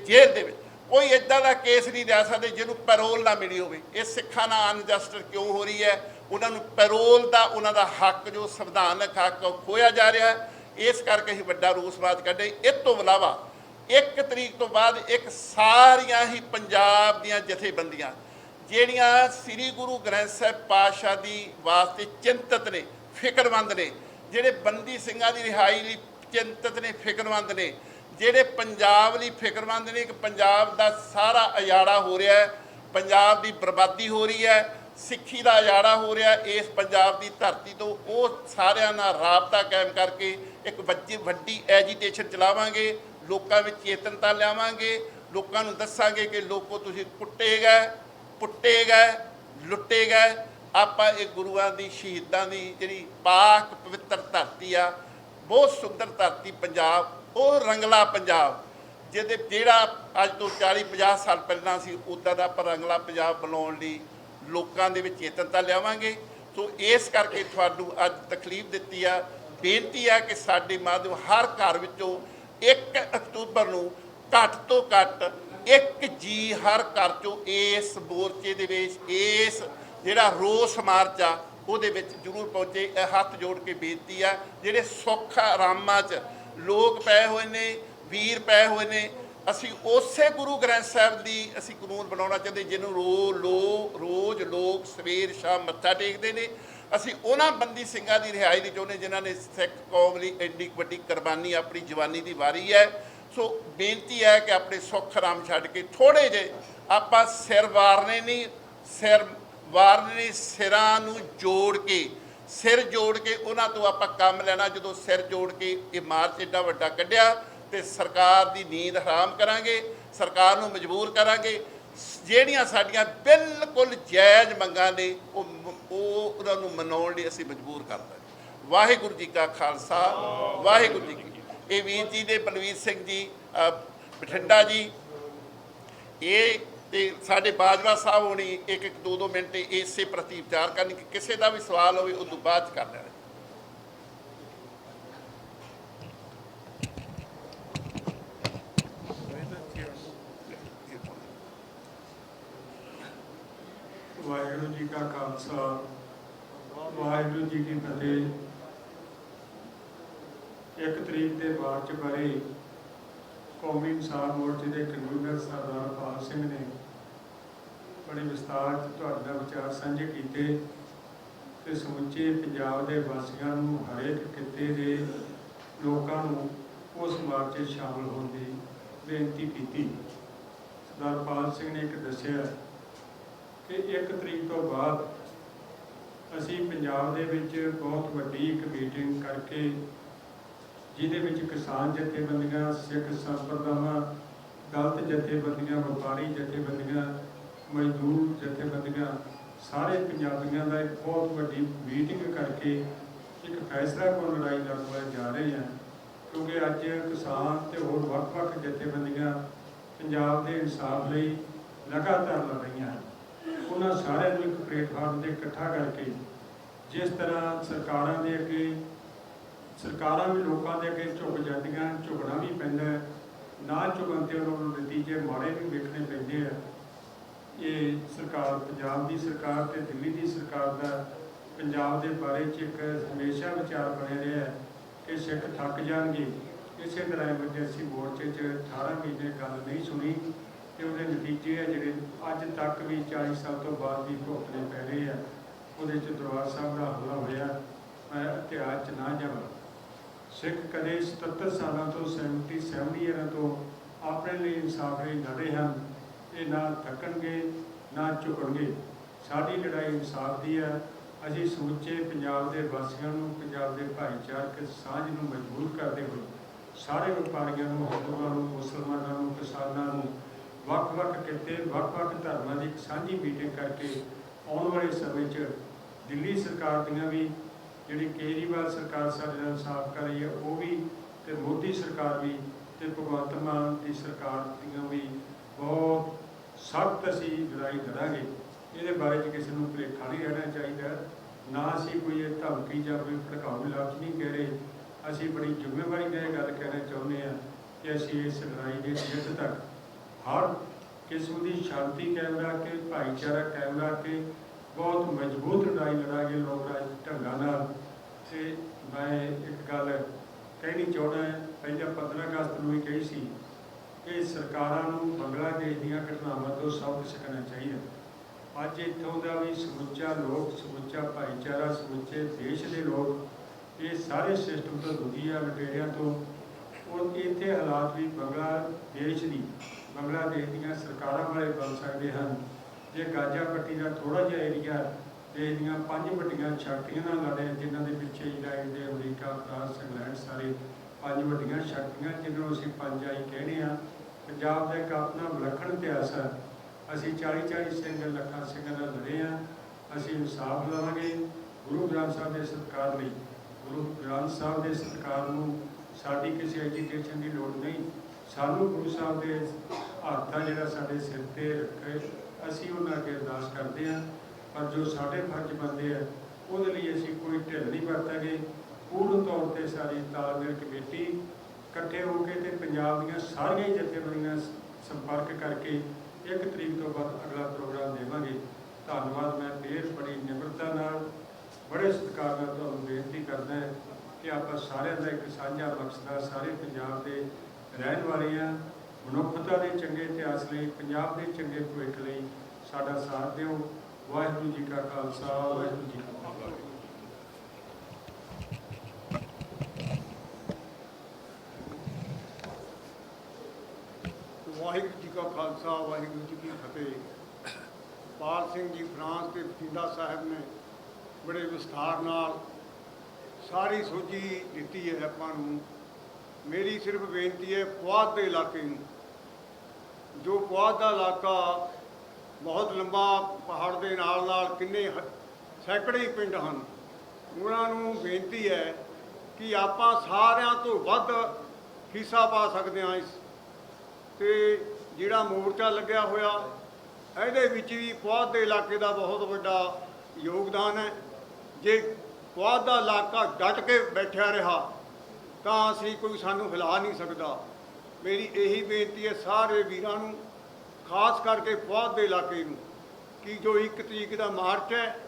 ਜੇਲ੍ਹ ਦੇ ਵਿੱਚ। ਕੋਈ ਇਦਾਂ ਦਾ ਕੇਸ ਨਹੀਂ ਲੈ ਸਕਦੇ ਜਿਹਨੂੰ ਪੈਰੋਲ ਨਾ ਮਿਲੀ ਹੋਵੇ। ਇਹ ਸਿੱਖਾਂ ਨਾਲ ਅਨਜਸਟ ਕਿਉਂ ਹੋ ਰਹੀ ਹੈ? ਉਹਨਾਂ ਨੂੰ ਪੈਰੋਲ ਦਾ, ਉਹਨਾਂ ਦਾ ਹੱਕ, ਜੋ ਸੰਵਿਧਾਨਕ ਹੱਕ ਉਹ ਖੋਇਆ ਜਾ ਰਿਹਾ ਹੈ, ਇਸ ਕਰਕੇ ਅਸੀਂ ਵੱਡਾ ਰੋਸ ਮਾਰਚ ਕੱਢੇ ਇਸ ਤੋਂ ਇਲਾਵਾ ਇੱਕ ਤਰੀਕ ਤੋਂ ਬਾਅਦ ਇੱਕ ਸਾਰੀਆਂ ਹੀ ਪੰਜਾਬ ਦੀਆਂ ਜਥੇਬੰਦੀਆਂ ਜਿਹੜੀਆਂ ਸ੍ਰੀ ਗੁਰੂ ਗ੍ਰੰਥ ਸਾਹਿਬ ਪਾਤਸ਼ਾਹ ਦੀ ਵਾਸਤੇ ਚਿੰਤਤ ਨੇ, ਫਿਕਰਮੰਦ ਨੇ, ਜਿਹੜੇ ਬੰਦੀ ਸਿੰਘਾਂ ਦੀ ਰਿਹਾਈ ਲਈ ਚਿੰਤਤ ਨੇ, ਫਿਕਰਮੰਦ ਨੇ, ਜਿਹੜੇ ਪੰਜਾਬ ਲਈ ਫਿਕਰਮੰਦ ਨੇ ਕਿ ਪੰਜਾਬ ਦਾ ਸਾਰਾ ਅਜਾੜਾ ਹੋ ਰਿਹਾ ਹੈ, ਪੰਜਾਬ ਦੀ ਬਰਬਾਦੀ ਹੋ ਰਹੀ ਹੈ, ਸਿੱਖੀ ਦਾ ਅਜਾੜਾ ਹੋ ਰਿਹਾ ਇਸ ਪੰਜਾਬ ਦੀ ਧਰਤੀ ਤੋਂ ਉਹ ਸਾਰਿਆਂ ਨਾਲ ਰਾਬਤਾ ਕਾਇਮ ਕਰਕੇ ਇੱਕ ਵੱਡੀ ਵੱਡੀ ਐਜੀਟੇਸ਼ਨ ਚਲਾਵਾਂਗੇ, ਲੋਕਾਂ ਵਿੱਚ ਚੇਤਨਤਾ ਲਿਆਵਾਂਗੇ, ਲੋਕਾਂ ਨੂੰ ਦੱਸਾਂਗੇ ਕਿ ਲੋਕੋ ਤੁਸੀਂ ਕੁੱਟੇ ਗਏ ਪੁੱਟੇ ਗਏ ਲੁੱਟੇ ਗਏ ਆਪਾਂ ਇਹ ਗੁਰੂਆਂ ਦੀ, ਸ਼ਹੀਦਾਂ ਦੀ ਜਿਹੜੀ ਪਾਕ ਪਵਿੱਤਰ ਧਰਤੀ ਆ, ਬਹੁਤ ਸੁੰਦਰ ਧਰਤੀ ਪੰਜਾਬ ਉਹ ਰੰਗਲਾ ਪੰਜਾਬ, ਜਿਹਦੇ ਜਿਹੜਾ ਅੱਜ ਤੋਂ 40 50 ਸਾਲ ਪਹਿਲਾਂ ਸੀ ਉਦਾਂ ਦਾ ਆਪਾਂ ਰੰਗਲਾ ਪੰਜਾਬ ਬਣਾਉਣ ਲਈ ਲੋਕਾਂ ਦੇ ਵਿੱਚ ਚੇਤਨਤਾ ਲਿਆਵਾਂਗੇ। ਸੋ ਇਸ ਕਰਕੇ ਤੁਹਾਨੂੰ ਅੱਜ ਤਕਲੀਫ ਦਿੱਤੀ ਆ, ਬੇਨਤੀ ਆ ਕਿ ਸਾਡੇ ਮਾਧਿਅਮ ਹਰ ਘਰ ਵਿੱਚੋਂ 1 ਅਕਤੂਬਰ ਨੂੰ ਘੱਟ ਤੋਂ ਘੱਟ ਇੱਕ ਜੀ ਹਰ ਘਰ ਚੋਂ ਇਸ ਮੋਰਚੇ ਦੇ ਵਿੱਚ, ਇਸ ਜਿਹੜਾ ਰੋਸ ਮਾਰਚ ਆ, ਉਹਦੇ ਵਿੱਚ ਜ਼ਰੂਰ ਪਹੁੰਚੇ। ਇਹ ਹੱਥ ਜੋੜ ਕੇ ਬੇਨਤੀ ਆ, ਜਿਹੜੇ ਸੁੱਖ ਆਰਾਮਾਂ 'ਚ ਲੋਕ ਪਏ ਹੋਏ ਨੇ, ਵੀਰ ਪਏ ਹੋਏ ਨੇ, ਅਸੀਂ ਉਸੇ ਗੁਰੂ ਗ੍ਰੰਥ ਸਾਹਿਬ ਦੀ ਅਸੀਂ ਕਾਨੂੰਨ ਬਣਾਉਣਾ ਚਾਹੁੰਦੇ, ਜਿਹਨੂੰ ਰੋ, ਲੋ, ਰੋਜ਼ ਲੋਕ ਸਵੇਰ, ਸ਼ਾਮ ਮੱਥਾ ਟੇਕਦੇ ਨੇ। ਅਸੀਂ ਉਹਨਾਂ ਬੰਦੀ ਸਿੰਘਾਂ ਦੀ ਰਿਹਾਈ ਲਈ ਚਾਹੁੰਦੇ, ਜਿਨ੍ਹਾਂ ਨੇ ਸਿੱਖ ਕੌਮ ਲਈ ਐਡੀ ਵੱਡੀ ਕੁਰਬਾਨੀ, ਆਪਣੀ ਜਵਾਨੀ ਦੀ ਵਾਰੀ ਹੈ। ਸੋ ਬੇਨਤੀ ਹੈ ਕਿ ਆਪਣੇ ਸੁੱਖ ਆਰਾਮ ਛੱਡ ਕੇ ਥੋੜੇ ਜੇ ਆਪਾਂ ਸਿਰ ਵਾਰਨੇ ਨਹੀਂ, ਸਿਰ ਵਾਰਨੇ ਨਹੀਂ, ਸਿਰਾਂ ਨੂੰ ਜੋੜ ਕੇ, ਸਿਰ ਜੋੜ ਕੇ ਉਹਨਾਂ ਤੋਂ ਆਪਾਂ ਕੰਮ ਲੈਣਾ। ਜਦੋਂ ਸਿਰ ਜੋੜ ਕੇ ਇਹ ਮਾਰਚ ਏਡਾ ਵੱਡਾ ਕੱਢਿਆ ਤੇ ਸਰਕਾਰ ਦੀ ਨੀਂਦ ਹਰਾਮ ਕਰਾਂਗੇ, ਸਰਕਾਰ ਨੂੰ ਮਜਬੂਰ ਕਰਾਂਗੇ। ਜਿਹੜੀਆਂ ਸਾਡੀਆਂ ਬਿਲਕੁਲ ਜਾਇਜ਼ ਮੰਗਾਂ ਨੇ, ਉਹ ਉਹ ਉਹਨਾਂ ਨੂੰ ਮਨਾਉਣ ਲਈ ਅਸੀਂ ਮਜਬੂਰ ਕਰਦਾ ਵਾਹਿਗੁਰੂ ਜੀ ਕਾ ਖਾਲਸਾ, ਵਾਹਿਗੁਰੂ ਜੀ ਕੀ ਇਹ ਵੀਰ ਜੀ ਦੇ ਬਲਵੀਰ ਸਿੰਘ ਜੀ ਬਠਿੰਡਾ ਜੀ। ਇਹ ਤੇ ਸਾਡੇ ਬਾਜਵਾ ਸਾਹਿਬ ਹੋਣੀ ਇੱਕ ਇੱਕ ਦੋ ਦੋ ਮਿੰਟ ਇਸੇ ਪ੍ਰਤੀ ਵਿਚਾਰ ਕਰਨ ਕਿ ਕਿਸੇ ਦਾ ਵੀ ਸਵਾਲ ਹੋਵੇ, ਉਹ ਤੋਂ ਬਾਅਦ ਕਰ ਲੈਣਾ। ਵਾਹਿਗੁਰੂ ਜੀ ਕਾ ਖਾਲਸਾ ਵਾਹਿਗੁਰੂ ਜੀ ਕੀ ਫਤਿਹ ਇੱਕ ਤਰੀਕ ਦੇ ਮਾਰਚ ਬਾਰੇ ਕੌਮੀ ਇਨਸਾਨ ਮੋਰਚੇ ਦੇ ਕਨਵੀਨਰ ਸਰਦਾਰ ਪਾਲ ਸਿੰਘ ਨੇ ਬੜੇ ਵਿਸਤਾਰ 'ਚ ਤੁਹਾਡੇ ਨਾਲ ਵਿਚਾਰ ਸਾਂਝੇ ਕੀਤੇ ਤੇ ਸਮੁੱਚੇ ਪੰਜਾਬ ਦੇ ਵਾਸੀਆਂ ਨੂੰ ਹਰੇਕ ਕਿੱਤੇ ਦੇ ਲੋਕਾਂ ਨੂੰ ਉਸ ਮਾਰਚ 'ਚ ਸ਼ਾਮਲ ਹੋਣ ਦੀ ਬੇਨਤੀ ਕੀਤੀ। ਸਰਦਾਰ ਪਾਲ ਸਿੰਘ ਨੇ ਇੱਕ ਦੱਸਿਆ ਕਿ 1 ਤਰੀਕ ਤੋਂ ਬਾਅਦ ਅਸੀਂ ਪੰਜਾਬ ਦੇ ਵਿੱਚ ਬਹੁਤ ਵੱਡੀ ਇੱਕ ਮੀਟਿੰਗ ਕਰਕੇ ਜਿਹਦੇ ਵਿੱਚ ਕਿਸਾਨ ਜਥੇਬੰਦੀਆਂ, ਸਿੱਖ ਸੰਪਰਦਾਵਾਂ ਦਲਿਤ ਜਥੇਬੰਦੀਆਂ, ਵਪਾਰੀ ਜਥੇਬੰਦੀਆਂ, ਮਜ਼ਦੂਰ ਜਥੇਬੰਦੀਆਂ, ਸਾਰੇ ਪੰਜਾਬੀਆਂ ਦਾ ਇੱਕ ਬਹੁਤ ਵੱਡੀ ਮੀਟਿੰਗ ਕਰਕੇ ਇੱਕ ਫੈਸਲਾ ਕੋਲ ਲੜਾਈ ਲੜਨ ਵਾਲੇ ਜਾ ਰਹੇ ਹਾਂ ਕਿਉਂਕਿ ਅੱਜ ਕਿਸਾਨ ਤੇ ਹੋਰ ਵੱਖ-ਵੱਖ ਜਥੇਬੰਦੀਆਂ ਪੰਜਾਬ ਦੇ ਇਨਸਾਫ ਲਈ ਲਗਾਤਾਰ ਲੜ ਰਹੀਆਂ ਹਨ। ਉਹਨਾਂ ਸਾਰਿਆਂ ਨੂੰ ਇੱਕ ਪਲੇਟਫਾਰਮ ਤੇ ਇਕੱਠਾ ਕਰਕੇ ਜਿਸ ਤਰ੍ਹਾਂ ਸਰਕਾਰਾਂ ਦੇ ਅੱਗੇ ਸਰਕਾਰਾਂ ਵੀ ਲੋਕਾਂ ਦੇ ਅੱਗੇ ਝੁਕ ਜਾਂਦੀਆਂ, ਝੁਕਣਾ ਵੀ ਪੈਂਦਾ ਨਾ ਝੁਕਣ ਤੇ ਉਹਨਾਂ ਨੂੰ ਨਤੀਜੇ ਮਾੜੇ ਵੀ ਵੇਖਣੇ ਪੈਂਦੇ ਆ। ਇਹ ਸਰਕਾਰ, ਪੰਜਾਬ ਦੀ ਸਰਕਾਰ ਤੇ ਦਿੱਲੀ ਦੀ ਸਰਕਾਰ ਦਾ ਪੰਜਾਬ ਦੇ ਬਾਰੇ ਚ ਇੱਕ ਹਮੇਸ਼ਾ ਵਿਚਾਰ ਬਣਿਆ ਰਿਹਾ ਹੈ ਕਿ ਸਿੱਖ ਥੱਕ ਜਾਣਗੇ। ਇਸੇ ਤਰ੍ਹਾਂ ਐਮਰਜੈਂਸੀ ਮੋਰਚੇ 'ਚ 18 ਮਹੀਨੇ ਗੱਲ ਨਹੀਂ ਸੁਣੀ ਤੇ ਉਹਦੇ ਨਤੀਜੇ ਆ ਜਿਹੜੇ ਅੱਜ ਤੱਕ ਵੀ 40 ਸਾਲ ਤੋਂ ਬਾਅਦ ਵੀ ਭੁਗਤਣੇ ਪੈ ਰਹੇ ਆ। ਉਹਦੇ 'ਚ ਦਰਬਾਰ ਸਾਹਿਬ ਦਾ ਹਮਲਾ ਹੋਇਆ। ਮੈਂ ਇਤਿਹਾਸ 'ਚ ਨਾ ਜਾਵਾਂ। ਸਿੱਖ ਕਦੇ 77 ਸਾਲਾਂ ਤੋਂ 70 70 ਇਅਰਾਂ ਤੋਂ ਆਪਣੇ ਲਈ ਇਨਸਾਫ ਲਈ ਲੜੇ ਹਨ। ਇਹ ਨਾ ਥੱਕਣਗੇ, ਨਾ ਝੁਕਣਗੇ। ਸਾਡੀ ਲੜਾਈ ਇਨਸਾਫ ਦੀ ਹੈ। ਅਸੀਂ ਸਮੁੱਚੇ ਪੰਜਾਬ ਦੇ ਵਾਸੀਆਂ ਨੂੰ, ਪੰਜਾਬ ਦੇ ਭਾਈਚਾਰਕ ਸਾਂਝ ਨੂੰ ਮਜ਼ਬੂਤ ਕਰਦੇ ਹੋਏ ਸਾਰੇ ਵਪਾਰੀਆਂ ਨੂੰ, ਹਿੰਦੂਆਂ ਨੂੰ, ਮੁਸਲਮਾਨਾਂ ਨੂੰ, ਕਿਸਾਨਾਂ ਨੂੰ ਵੱਖ-ਵੱਖ ਕਿੱਤੇ, ਵੱਖ-ਵੱਖ ਧਰਮਾਂ ਦੀ ਇੱਕ ਸਾਂਝੀ ਮੀਟਿੰਗ ਕਰਕੇ ਆਉਣ ਵਾਲੇ ਸਮੇਂ 'ਚ ਦਿੱਲੀ ਸਰਕਾਰ ਦੀਆਂ ਵੀ ਜਿਹੜੀ ਕੇਜਰੀਵਾਲ ਸਰਕਾਰ ਸਾਡੇ ਨਾਲ ਸਾਫ਼ ਕਰ ਰਹੀ ਹੈ, ਉਹ ਵੀ ਤੇ ਮੋਦੀ ਸਰਕਾਰ ਵੀ ਤੇ ਭਗਵੰਤ ਮਾਨ ਦੀ ਸਰਕਾਰ ਦੀਆਂ ਵੀ ਬਹੁਤ ਸਖਤ ਅਸੀਂ ਲੜਾਈ ਕਰਾਂਗੇ ਇਹਦੇ ਬਾਰੇ 'ਚ ਕਿਸੇ ਨੂੰ ਭੁਲੇਖਾ ਨਹੀਂ ਰਹਿਣਾ ਚਾਹੀਦਾ। ਨਾ ਅਸੀਂ ਕੋਈ ਇਹ ਧਮਕੀ ਜਾਂ ਕੋਈ ਭੜਕਾਊ ਲਫ਼ਜ਼ ਨਹੀਂ ਕਹਿ ਰਹੇ। ਅਸੀਂ ਬੜੀ ਜ਼ਿੰਮੇਵਾਰੀ ਨਾਲ ਇਹ ਗੱਲ ਕਹਿਣਾ ਚਾਹੁੰਦੇ ਹਾਂ ਕਿ ਅਸੀਂ ਇਸ ਲੜਾਈ ਦੇ ਜਿੱਤ ਤੱਕ ਹਰ ਕਿਸਮ ਦੀ ਸ਼ਾਂਤੀ ਕਾਇਮ ਰੱਖ ਕੇ, ਭਾਈਚਾਰਾ ਕਾਇਮ ਰੱਖ ਕੇ ਬਹੁਤ ਮਜ਼ਬੂਤ ਲੜਾਈ ਲੜਾਂਗੇ, ਲੋਕ ਰਾਜ ਢੰਗਾਂ ਨਾਲ। ਤੇ ਮੈਂ ਇੱਕ ਗੱਲ ਕਹਿਣੀ ਚਾਹੁੰਦਾ ਪਹਿਲਾਂ 15 ਅਗਸਤ ਨੂੰ ਵੀ ਕਹੀ ਸੀ ਕਿ ਸਰਕਾਰਾਂ ਨੂੰ ਬੰਗਲਾਦੇਸ਼ ਦੀਆਂ ਘਟਨਾਵਾਂ ਤੋਂ ਸਬਕ ਸਿੱਖਣਾ ਚਾਹੀਦਾ। ਅੱਜ ਇੱਥੋਂ ਦਾ ਵੀ ਸਮੁੱਚਾ ਲੋਕ, ਸਮੁੱਚਾ ਭਾਈਚਾਰਾ, ਸਮੁੱਚੇ ਦੇਸ਼ ਦੇ ਲੋਕ, ਇਹ ਸਾਰੇ ਸਿਸਟਮ ਤੋਂ ਦੁਖੀ ਆ ਲਟੇਰਿਆਂ ਤੋਂ। ਔਰ ਇੱਥੇ ਹਾਲਾਤ ਵੀ ਬੰਗਲਾਦੇਸ਼ ਦੀ, ਬੰਗਲਾਦੇਸ਼ ਦੀਆਂ ਸਰਕਾਰਾਂ ਵਾਲੇ ਬਣ ਸਕਦੇ ਹਨ। ਜੇ ਗਾਜਾ ਪੱਟੀ ਦਾ ਥੋੜਾ ਜਿਹਾ ਏਰੀਆ ਦੇਸ਼ ਦੀਆਂ ਪੰਜ ਵੱਡੀਆਂ ਸ਼ਕਤੀਆਂ ਨਾਲ ਲੜੇ ਜਿਨ੍ਹਾਂ ਦੇ ਪਿੱਛੇ ਇਜ਼ਰਾਈਲ ਦੇ ਅਮਰੀਕਾ, ਫਰਾਂਸ, ਇੰਗਲੈਂਡ ਸਾਰੇ ਪੰਜ ਵੱਡੀਆਂ ਸ਼ਕਤੀਆਂ ਜਿਹਨਾਂ ਨੂੰ ਅਸੀਂ ਪੰਜ ਆਈ ਕਹਿੰਦੇ ਆ ਪੰਜਾਬ ਦਾ ਇੱਕ ਆਪਣਾ ਵਿਲੱਖਣ ਇਤਿਹਾਸ ਹੈ। ਅਸੀਂ 40 40 ਸਿੰਘ, ਲੱਖਾਂ ਸਿੰਘਾਂ ਨਾਲ ਲੜੇ ਆ ਅਸੀਂ ਇਨਸਾਫ ਲਵਾਂਗੇ ਗੁਰੂ ਗ੍ਰੰਥ ਸਾਹਿਬ ਦੇ ਸਤਿਕਾਰ ਲਈ। ਗੁਰੂ ਗ੍ਰੰਥ ਸਾਹਿਬ ਦੇ ਸਤਿਕਾਰ ਨੂੰ ਸਾਡੀ ਕਿਸੇ ਐਜੀਟੇਸ਼ਨ ਦੀ ਲੋੜ ਨਹੀਂ। ਸਾਨੂੰ ਗੁਰੂ ਸਾਹਿਬ ਦੇ ਹੱਥ ਆ ਜਿਹੜਾ ਸਾਡੇ ਸਿਰ ਤੇ ਰੱਖੇ ਅਸੀਂ ਉਹਨਾਂ ਅੱਗੇ ਅਰਦਾਸ ਕਰਦੇ ਹਾਂ, ਪਰ ਜੋ ਸਾਡੇ ਫਰਜ਼ ਬਣਦੇ ਆ, ਉਹਦੇ ਲਈ ਅਸੀਂ ਕੋਈ ਢਿੱਲ ਨਹੀਂ ਵਰਤਾਂਗੇ। ਪੂਰਨ ਤੌਰ ਤੇ ਸਾਰੀ ਤਾਲਮੇਲ ਕਮੇਟੀ ਇਕੱਠੇ ਹੋ ਕੇ ਤੇ ਪੰਜਾਬ ਦੀਆਂ ਸਾਰੀਆਂ ਹੀ ਜਥੇਬੰਦੀਆਂ ਸੰਪਰਕ ਕਰਕੇ ਇੱਕ ਤਰੀਕ ਤੋਂ ਬਾਅਦ ਅਗਲਾ ਪ੍ਰੋਗਰਾਮ ਦੇਵਾਂਗੇ। ਧੰਨਵਾਦ, ਮੈਂ ਫੇਰ ਬੜੀ ਨਿਮਰਤਾ ਨਾਲ, ਬੜੇ ਸਤਿਕਾਰ ਨਾਲ ਤੁਹਾਨੂੰ ਬੇਨਤੀ ਕਰਦਾ ਹਾਂ ਕਿ ਆਪਾਂ ਸਾਰਿਆਂ ਦਾ ਇੱਕ ਸਾਂਝਾ ਮਕਸਦ ਆ ਸਾਰੇ ਪੰਜਾਬ ਦੇ ਰਹਿਣ ਵਾਲੇ ਆ ਮਨੁੱਖਤਾ ਦੇ ਚੰਗੇ ਇਤਿਹਾਸ ਲਈ, ਪੰਜਾਬ ਦੇ ਚੰਗੇ ਭਵਿੱਖ ਲਈ ਸਾਡਾ ਸਾਥ ਦਿਓ। ਵਾਹਿਗੁਰੂ ਜੀ ਕਾ ਖਾਲਸਾ, ਵਾਹਿਗੁਰੂ ਜੀ ਕੀ ਫਤਿਹ। ਵਾਹਿਗੁਰੂ ਜੀ ਕਾ ਖਾਲਸਾ, ਵਾਹਿਗੁਰੂ ਜੀ ਕੀ ਫਤਿਹ। ਪਾਲ ਸਿੰਘ ਜੀ ਫਰਾਂਸ ਦੇ ਬਠਿੰਡਾ ਸਾਹਿਬ ਨੇ ਬੜੇ ਵਿਸਥਾਰ ਨਾਲ ਸਾਰੀ ਸੋਝੀ ਦਿੱਤੀ ਹੈ ਆਪਾਂ ਨੂੰ। ਮੇਰੀ ਸਿਰਫ ਬੇਨਤੀ ਹੈ, ਪੁਆਧ ਦੇ ਇਲਾਕੇ ਨੂੰ ਜੋ ਪੁਆਧ ਦਾ ਇਲਾਕਾ ਬਹੁਤ ਲੰਬਾ ਪਹਾੜ ਦੇ ਨਾਲ ਨਾਲ ਕਿੰਨੇ ਹ- ਸੈਂਕੜੇ ਪਿੰਡ ਹਨ, ਉਹਨਾਂ ਨੂੰ ਬੇਨਤੀ ਹੈ ਕਿ ਆਪਾਂ ਸਾਰਿਆਂ ਤੋਂ ਵੱਧ ਹਿੱਸਾ ਪਾ ਸਕਦੇ ਹਾਂ ਇਸ, ਤੇ ਜਿਹੜਾ ਮੋਰਚਾ ਲੱਗਿਆ ਹੋਇਆ, ਇਹਦੇ ਵਿੱਚ ਵੀ ਪੁਆਧ ਦੇ ਇਲਾਕੇ ਦਾ ਬਹੁਤ ਵੱਡਾ ਯੋਗਦਾਨ ਹੈ। ਜੇ ਪੁਆਧ ਦਾ ਇਲਾਕਾ ਡਟ ਕੇ ਬੈਠਿਆ ਰਿਹਾ, ਤਾਂ ਅਸੀਂ ਕੋਈ ਸਾਨੂੰ ਹਿਲਾ ਨਹੀਂ ਸਕਦਾ। ਮੇਰੀ ਇਹੀ ਬੇਨਤੀ ਹੈ ਸਾਰੇ ਵੀਰਾਂ ਨੂੰ, ਖਾਸ ਕਰਕੇ ਪੁਆਧ ਦੇ ਇਲਾਕੇ ਨੂੰ, ਕਿ ਜੋ ਇੱਕ ਤਰੀਕ ਦਾ ਮਾਰਚ ਹੈ,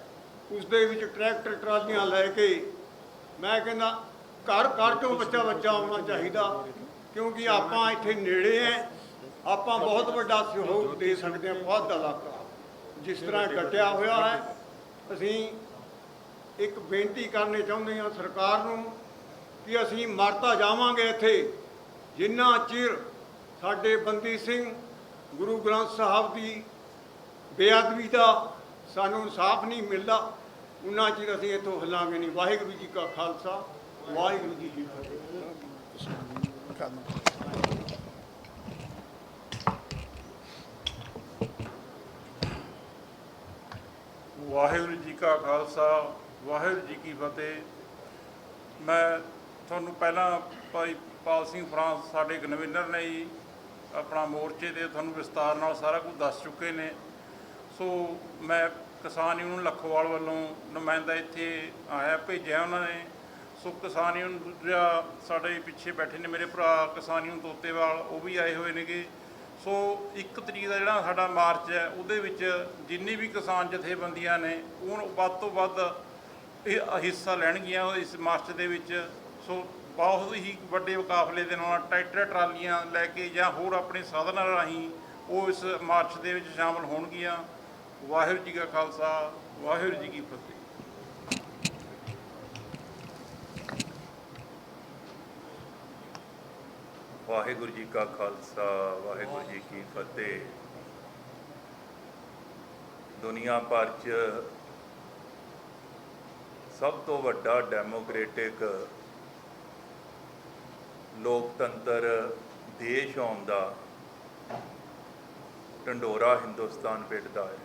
ਉਸ ਦੇ ਵਿੱਚ ਟਰੈਕਟਰ ਟਰਾਲੀਆਂ ਲੈ ਕੇ ਮੈਂ ਕਹਿੰਦਾ ਘਰ ਘਰ ਤੋਂ ਬੱਚਾ ਬੱਚਾ ਆਉਣਾ ਚਾਹੀਦਾ, ਕਿਉਂਕਿ ਆਪਾਂ ਇੱਥੇ ਨੇੜੇ ਐ ਆਪਾਂ ਬਹੁਤ ਵੱਡਾ ਸਹਿਯੋਗ ਦੇ ਸਕਦੇ ਹਾਂ ਬਹੁਤ ਦਾ ਇਲਾਕਾ, ਜਿਸ ਤਰ੍ਹਾਂ ਇਹ ਕੱਟਿਆ ਹੋਇਆ ਹੈ। ਅਸੀਂ ਇੱਕ ਬੇਨਤੀ ਕਰਨੀ ਚਾਹੁੰਦੇ ਹਾਂ ਸਰਕਾਰ ਨੂੰ ਕਿ ਅਸੀਂ ਮਰਤਾ ਜਾਵਾਂਗੇ ਇੱਥੇ। ਜਿੰਨਾ ਚਿਰ ਸਾਡੇ ਬੰਦੀ ਸਿੰਘ ਗੁਰੂ ਗ੍ਰੰਥ ਸਾਹਿਬ ਦੀ ਬੇਅਦਬੀ ਦਾ ਸਾਨੂੰ ਇਨਸਾਫ ਨਹੀਂ ਮਿਲਦਾ, ਉਨਾ ਚਿਰ ਅਸੀਂ ਇੱਥੋਂ ਹਿੱਲਾਂਗੇ ਨਹੀਂ। ਵਾਹਿਗੁਰੂ ਜੀ ਕਾ ਖਾਲਸਾ, ਵਾਹਿਗੁਰੂ ਜੀ ਕੀ ਫਤਿਹ। ਵਾਹਿਗੁਰੂ ਜੀ ਕਾ ਖਾਲਸਾ, ਵਾਹਿਗੁਰੂ ਜੀ ਕੀ ਫਤਿਹ। ਮੈਂ ਤੁਹਾਨੂੰ ਪਹਿਲਾਂ ਭਾਈ ਪਾਲ ਸਿੰਘ ਫਰਾਂਸ ਸਾਡੇ ਕਨਵੀਨਰ ਨੇ ਜੀ। ਆਪਣਾ ਮੋਰਚੇ ਦੇ ਤੁਹਾਨੂੰ ਵਿਸਤਾਰ ਨਾਲ ਸਾਰਾ ਕੁਝ ਦੱਸ ਚੁੱਕੇ ਨੇ। ਸੋ ਮੈਂ ਕਿਸਾਨ ਯੂਨੀਅਨ ਲੱਖੋਵਾਲ ਵੱਲੋਂ ਨੁਮਾਇੰਦਾ ਇੱਥੇ ਆਇਆ, ਭੇਜਿਆ ਉਹਨਾਂ ਨੇ। ਸੋ ਕਿਸਾਨ ਯੂਨੀਅਨ ਦੂਜਾ ਸਾਡੇ ਪਿੱਛੇ ਬੈਠੇ ਨੇ ਮੇਰੇ ਭਰਾ ਕਿਸਾਨ ਯੂਨੀਅਨ ਤੋਤੇਵਾਲ, ਉਹ ਵੀ ਆਏ ਹੋਏ ਨੇਗੇ। ਸੋ ਇੱਕ ਤਰੀਕ ਦਾ ਜਿਹੜਾ ਸਾਡਾ ਮਾਰਚ ਹੈ, ਉਹਦੇ ਵਿੱਚ ਜਿੰਨੀ ਵੀ ਕਿਸਾਨ ਜਥੇਬੰਦੀਆਂ ਨੇ, ਉਹ ਵੱਧ ਤੋਂ ਵੱਧ ਹਿੱਸਾ ਲੈਣਗੀਆਂ ਇਸ ਮਾਰਚ ਦੇ ਵਿੱਚ। ਸੋ ਬਹੁਤ ਹੀ ਵੱਡੇ ਮੁਕਾਬਲੇ ਦੇ ਨਾਲ ਟਰੈਕਟਰ ਟਰਾਲੀਆਂ ਲੈ ਕੇ ਜਾਂ ਹੋਰ ਆਪਣੇ ਸਾਧਨਾਂ ਰਾਹੀਂ ਉਹ ਇਸ ਮਾਰਚ ਦੇ ਵਿੱਚ ਸ਼ਾਮਲ ਹੋਣਗੀਆਂ। ਵਾਹਿਗੁਰੂ ਜੀ ਕਾ ਖਾਲਸਾ, ਵਾਹਿਗੁਰੂ ਜੀ ਕੀ ਫਤਿਹ। ਵਾਹਿਗੁਰੂ ਜੀ ਕਾ ਖਾਲਸਾ, ਵਾਹਿਗੁਰੂ ਜੀ ਕੀ ਫਤਿਹ। ਦੁਨੀਆ ਭਰ 'ਚ ਸਭ ਤੋਂ ਵੱਡਾ ਡੈਮੋਕ੍ਰੈਟਿਕ ਲੋਕਤੰਤਰ ਦੇਸ਼ ਹੋਣ ਦਾ ਢੰਡੋਰਾ ਹਿੰਦੁਸਤਾਨ ਪਿੱਟਦਾ ਹੈ।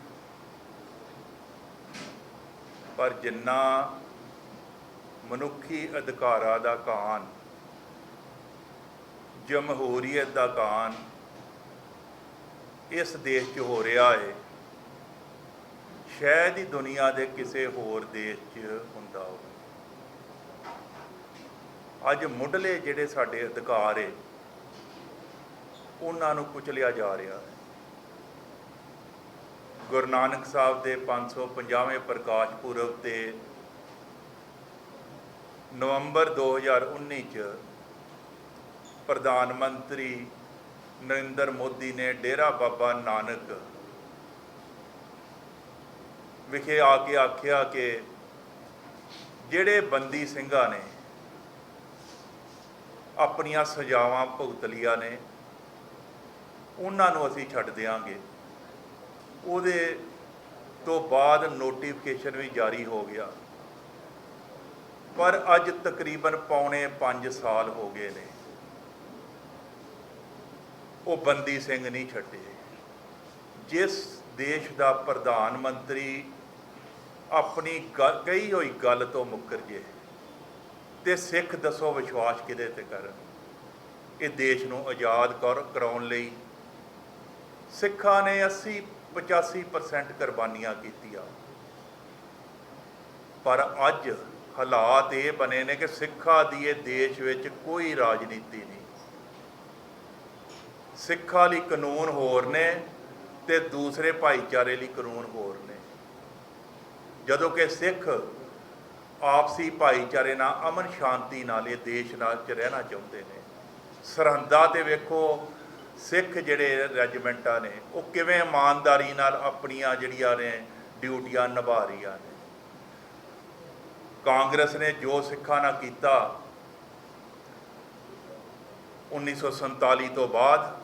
ਪਰ ਜਿੰਨਾ ਮਨੁੱਖੀ ਅਧਿਕਾਰਾਂ ਦਾ ਕਾਨ, ਜਮਹੂਰੀਅਤ ਦਾ ਕਾਨ ਇਸ ਦੇਸ਼ 'ਚ ਹੋ ਰਿਹਾ ਹੈ ਸ਼ਾਇਦ ਹੀ ਦੁਨੀਆ ਦੇ ਕਿਸੇ ਹੋਰ ਦੇਸ਼ 'ਚ ਹੁੰਦਾ ਹੋਵੇ। ਅੱਜ ਮੁੱਢਲੇ ਜਿਹੜੇ ਸਾਡੇ ਅਧਿਕਾਰ ਏ, ਉਹਨਾਂ ਨੂੰ ਕੁਚਲਿਆ ਜਾ ਰਿਹਾ ਹੈ। ਗੁਰੂ ਨਾਨਕ ਸਾਹਿਬ ਦੇ 550ਵੇਂ ਪ੍ਰਕਾਸ਼ ਪੁਰਬ ਤੇ ਨਵੰਬਰ 2019 ਚ ਪ੍ਰਧਾਨ ਮੰਤਰੀ ਨਰਿੰਦਰ ਮੋਦੀ ਨੇ ਡੇਰਾ ਬਾਬਾ ਨਾਨਕ ਵਿਖੇ ਆ ਕੇ ਆਖਿਆ ਕਿ ਜਿਹੜੇ ਬੰਦੀ ਸਿੰਘਾਂ ਨੇ ਆਪਣੀਆਂ ਸਜ਼ਾਵਾਂ ਭੁਗਤ ਲੀਆਂ ਨੇ, ਉਹਨਾਂ ਨੂੰ ਅਸੀਂ ਛੱਡ ਦਿਆਂਗੇ। ਉਹਦੇ ਤੋਂ ਬਾਅਦ ਨੋਟੀਫਿਕੇਸ਼ਨ ਵੀ ਜਾਰੀ ਹੋ ਗਿਆ। ਪਰ ਅੱਜ ਤਕਰੀਬਨ ਪੌਣੇ 5 ਸਾਲ ਹੋ ਗਏ ਨੇ। ਉਹ ਬੰਦੀ ਸਿੰਘ ਨਹੀਂ ਛੱਡੇ। ਜਿਸ ਦੇਸ਼ ਦਾ ਪ੍ਰਧਾਨ ਮੰਤਰੀ ਆਪਣੀ ਗ- ਕਹੀ ਹੋਈ ਗੱਲ ਤੋਂ ਮੁੱਕਰ ਜੇ। ਤੇ ਸਿੱਖ ਦੱਸੋ ਵਿਸ਼ਵਾਸ ਕਿਹਦੇ ਤੇ ਕਰਨ ਇਹ ਦੇਸ਼ ਨੂੰ ਆਜ਼ਾਦ ਕਰ, ਕਰਾਉਣ ਲਈ ਸਿੱਖਾਂ ਨੇ 80 85% ਕੁਰਬਾਨੀਆਂ ਕੀਤੀਆਂ। ਪਰ ਅੱਜ ਹਾਲਾਤ ਇਹ ਬਣੇ ਨੇ ਕਿ ਸਿੱਖਾਂ ਦੀ ਇਹ ਦੇਸ਼ ਵਿੱਚ ਕੋਈ ਰਾਜਨੀਤੀ ਨਹੀਂ। ਸਿੱਖਾਂ ਲਈ ਕਾਨੂੰਨ ਹੋਰ ਨੇ ਤੇ ਦੂਸਰੇ ਭਾਈਚਾਰੇ ਲਈ ਕਾਨੂੰਨ ਹੋਰ ਨੇ। ਜਦੋਂ ਕਿ ਸਿੱਖ ਆਪਸੀ ਭਾਈਚਾਰੇ ਨਾਲ, ਅਮਨ ਸ਼ਾਂਤੀ ਨਾਲ ਇਹ ਦੇਸ਼ ਨਾਲ ਚ ਰਹਿਣਾ ਚਾਹੁੰਦੇ ਨੇ। ਸਰਹੰਦਾਂ ਤੇ ਵੇਖੋ, ਸਿੱਖ ਜਿਹੜੇ ਰੈਜੀਮੈਂਟਾਂ ਨੇ, ਉਹ ਕਿਵੇਂ ਇਮਾਨਦਾਰੀ ਨਾਲ ਆਪਣੀਆਂ ਜਿਹੜੀਆਂ ਨੇ ਡਿਊਟੀਆਂ ਨਿਭਾ ਰਹੀਆਂ ਨੇ। ਕਾਂਗਰਸ ਨੇ ਜੋ ਸਿੱਖਾਂ ਨਾਲ ਕੀਤਾ 1947 ਤੋਂ ਬਾਅਦ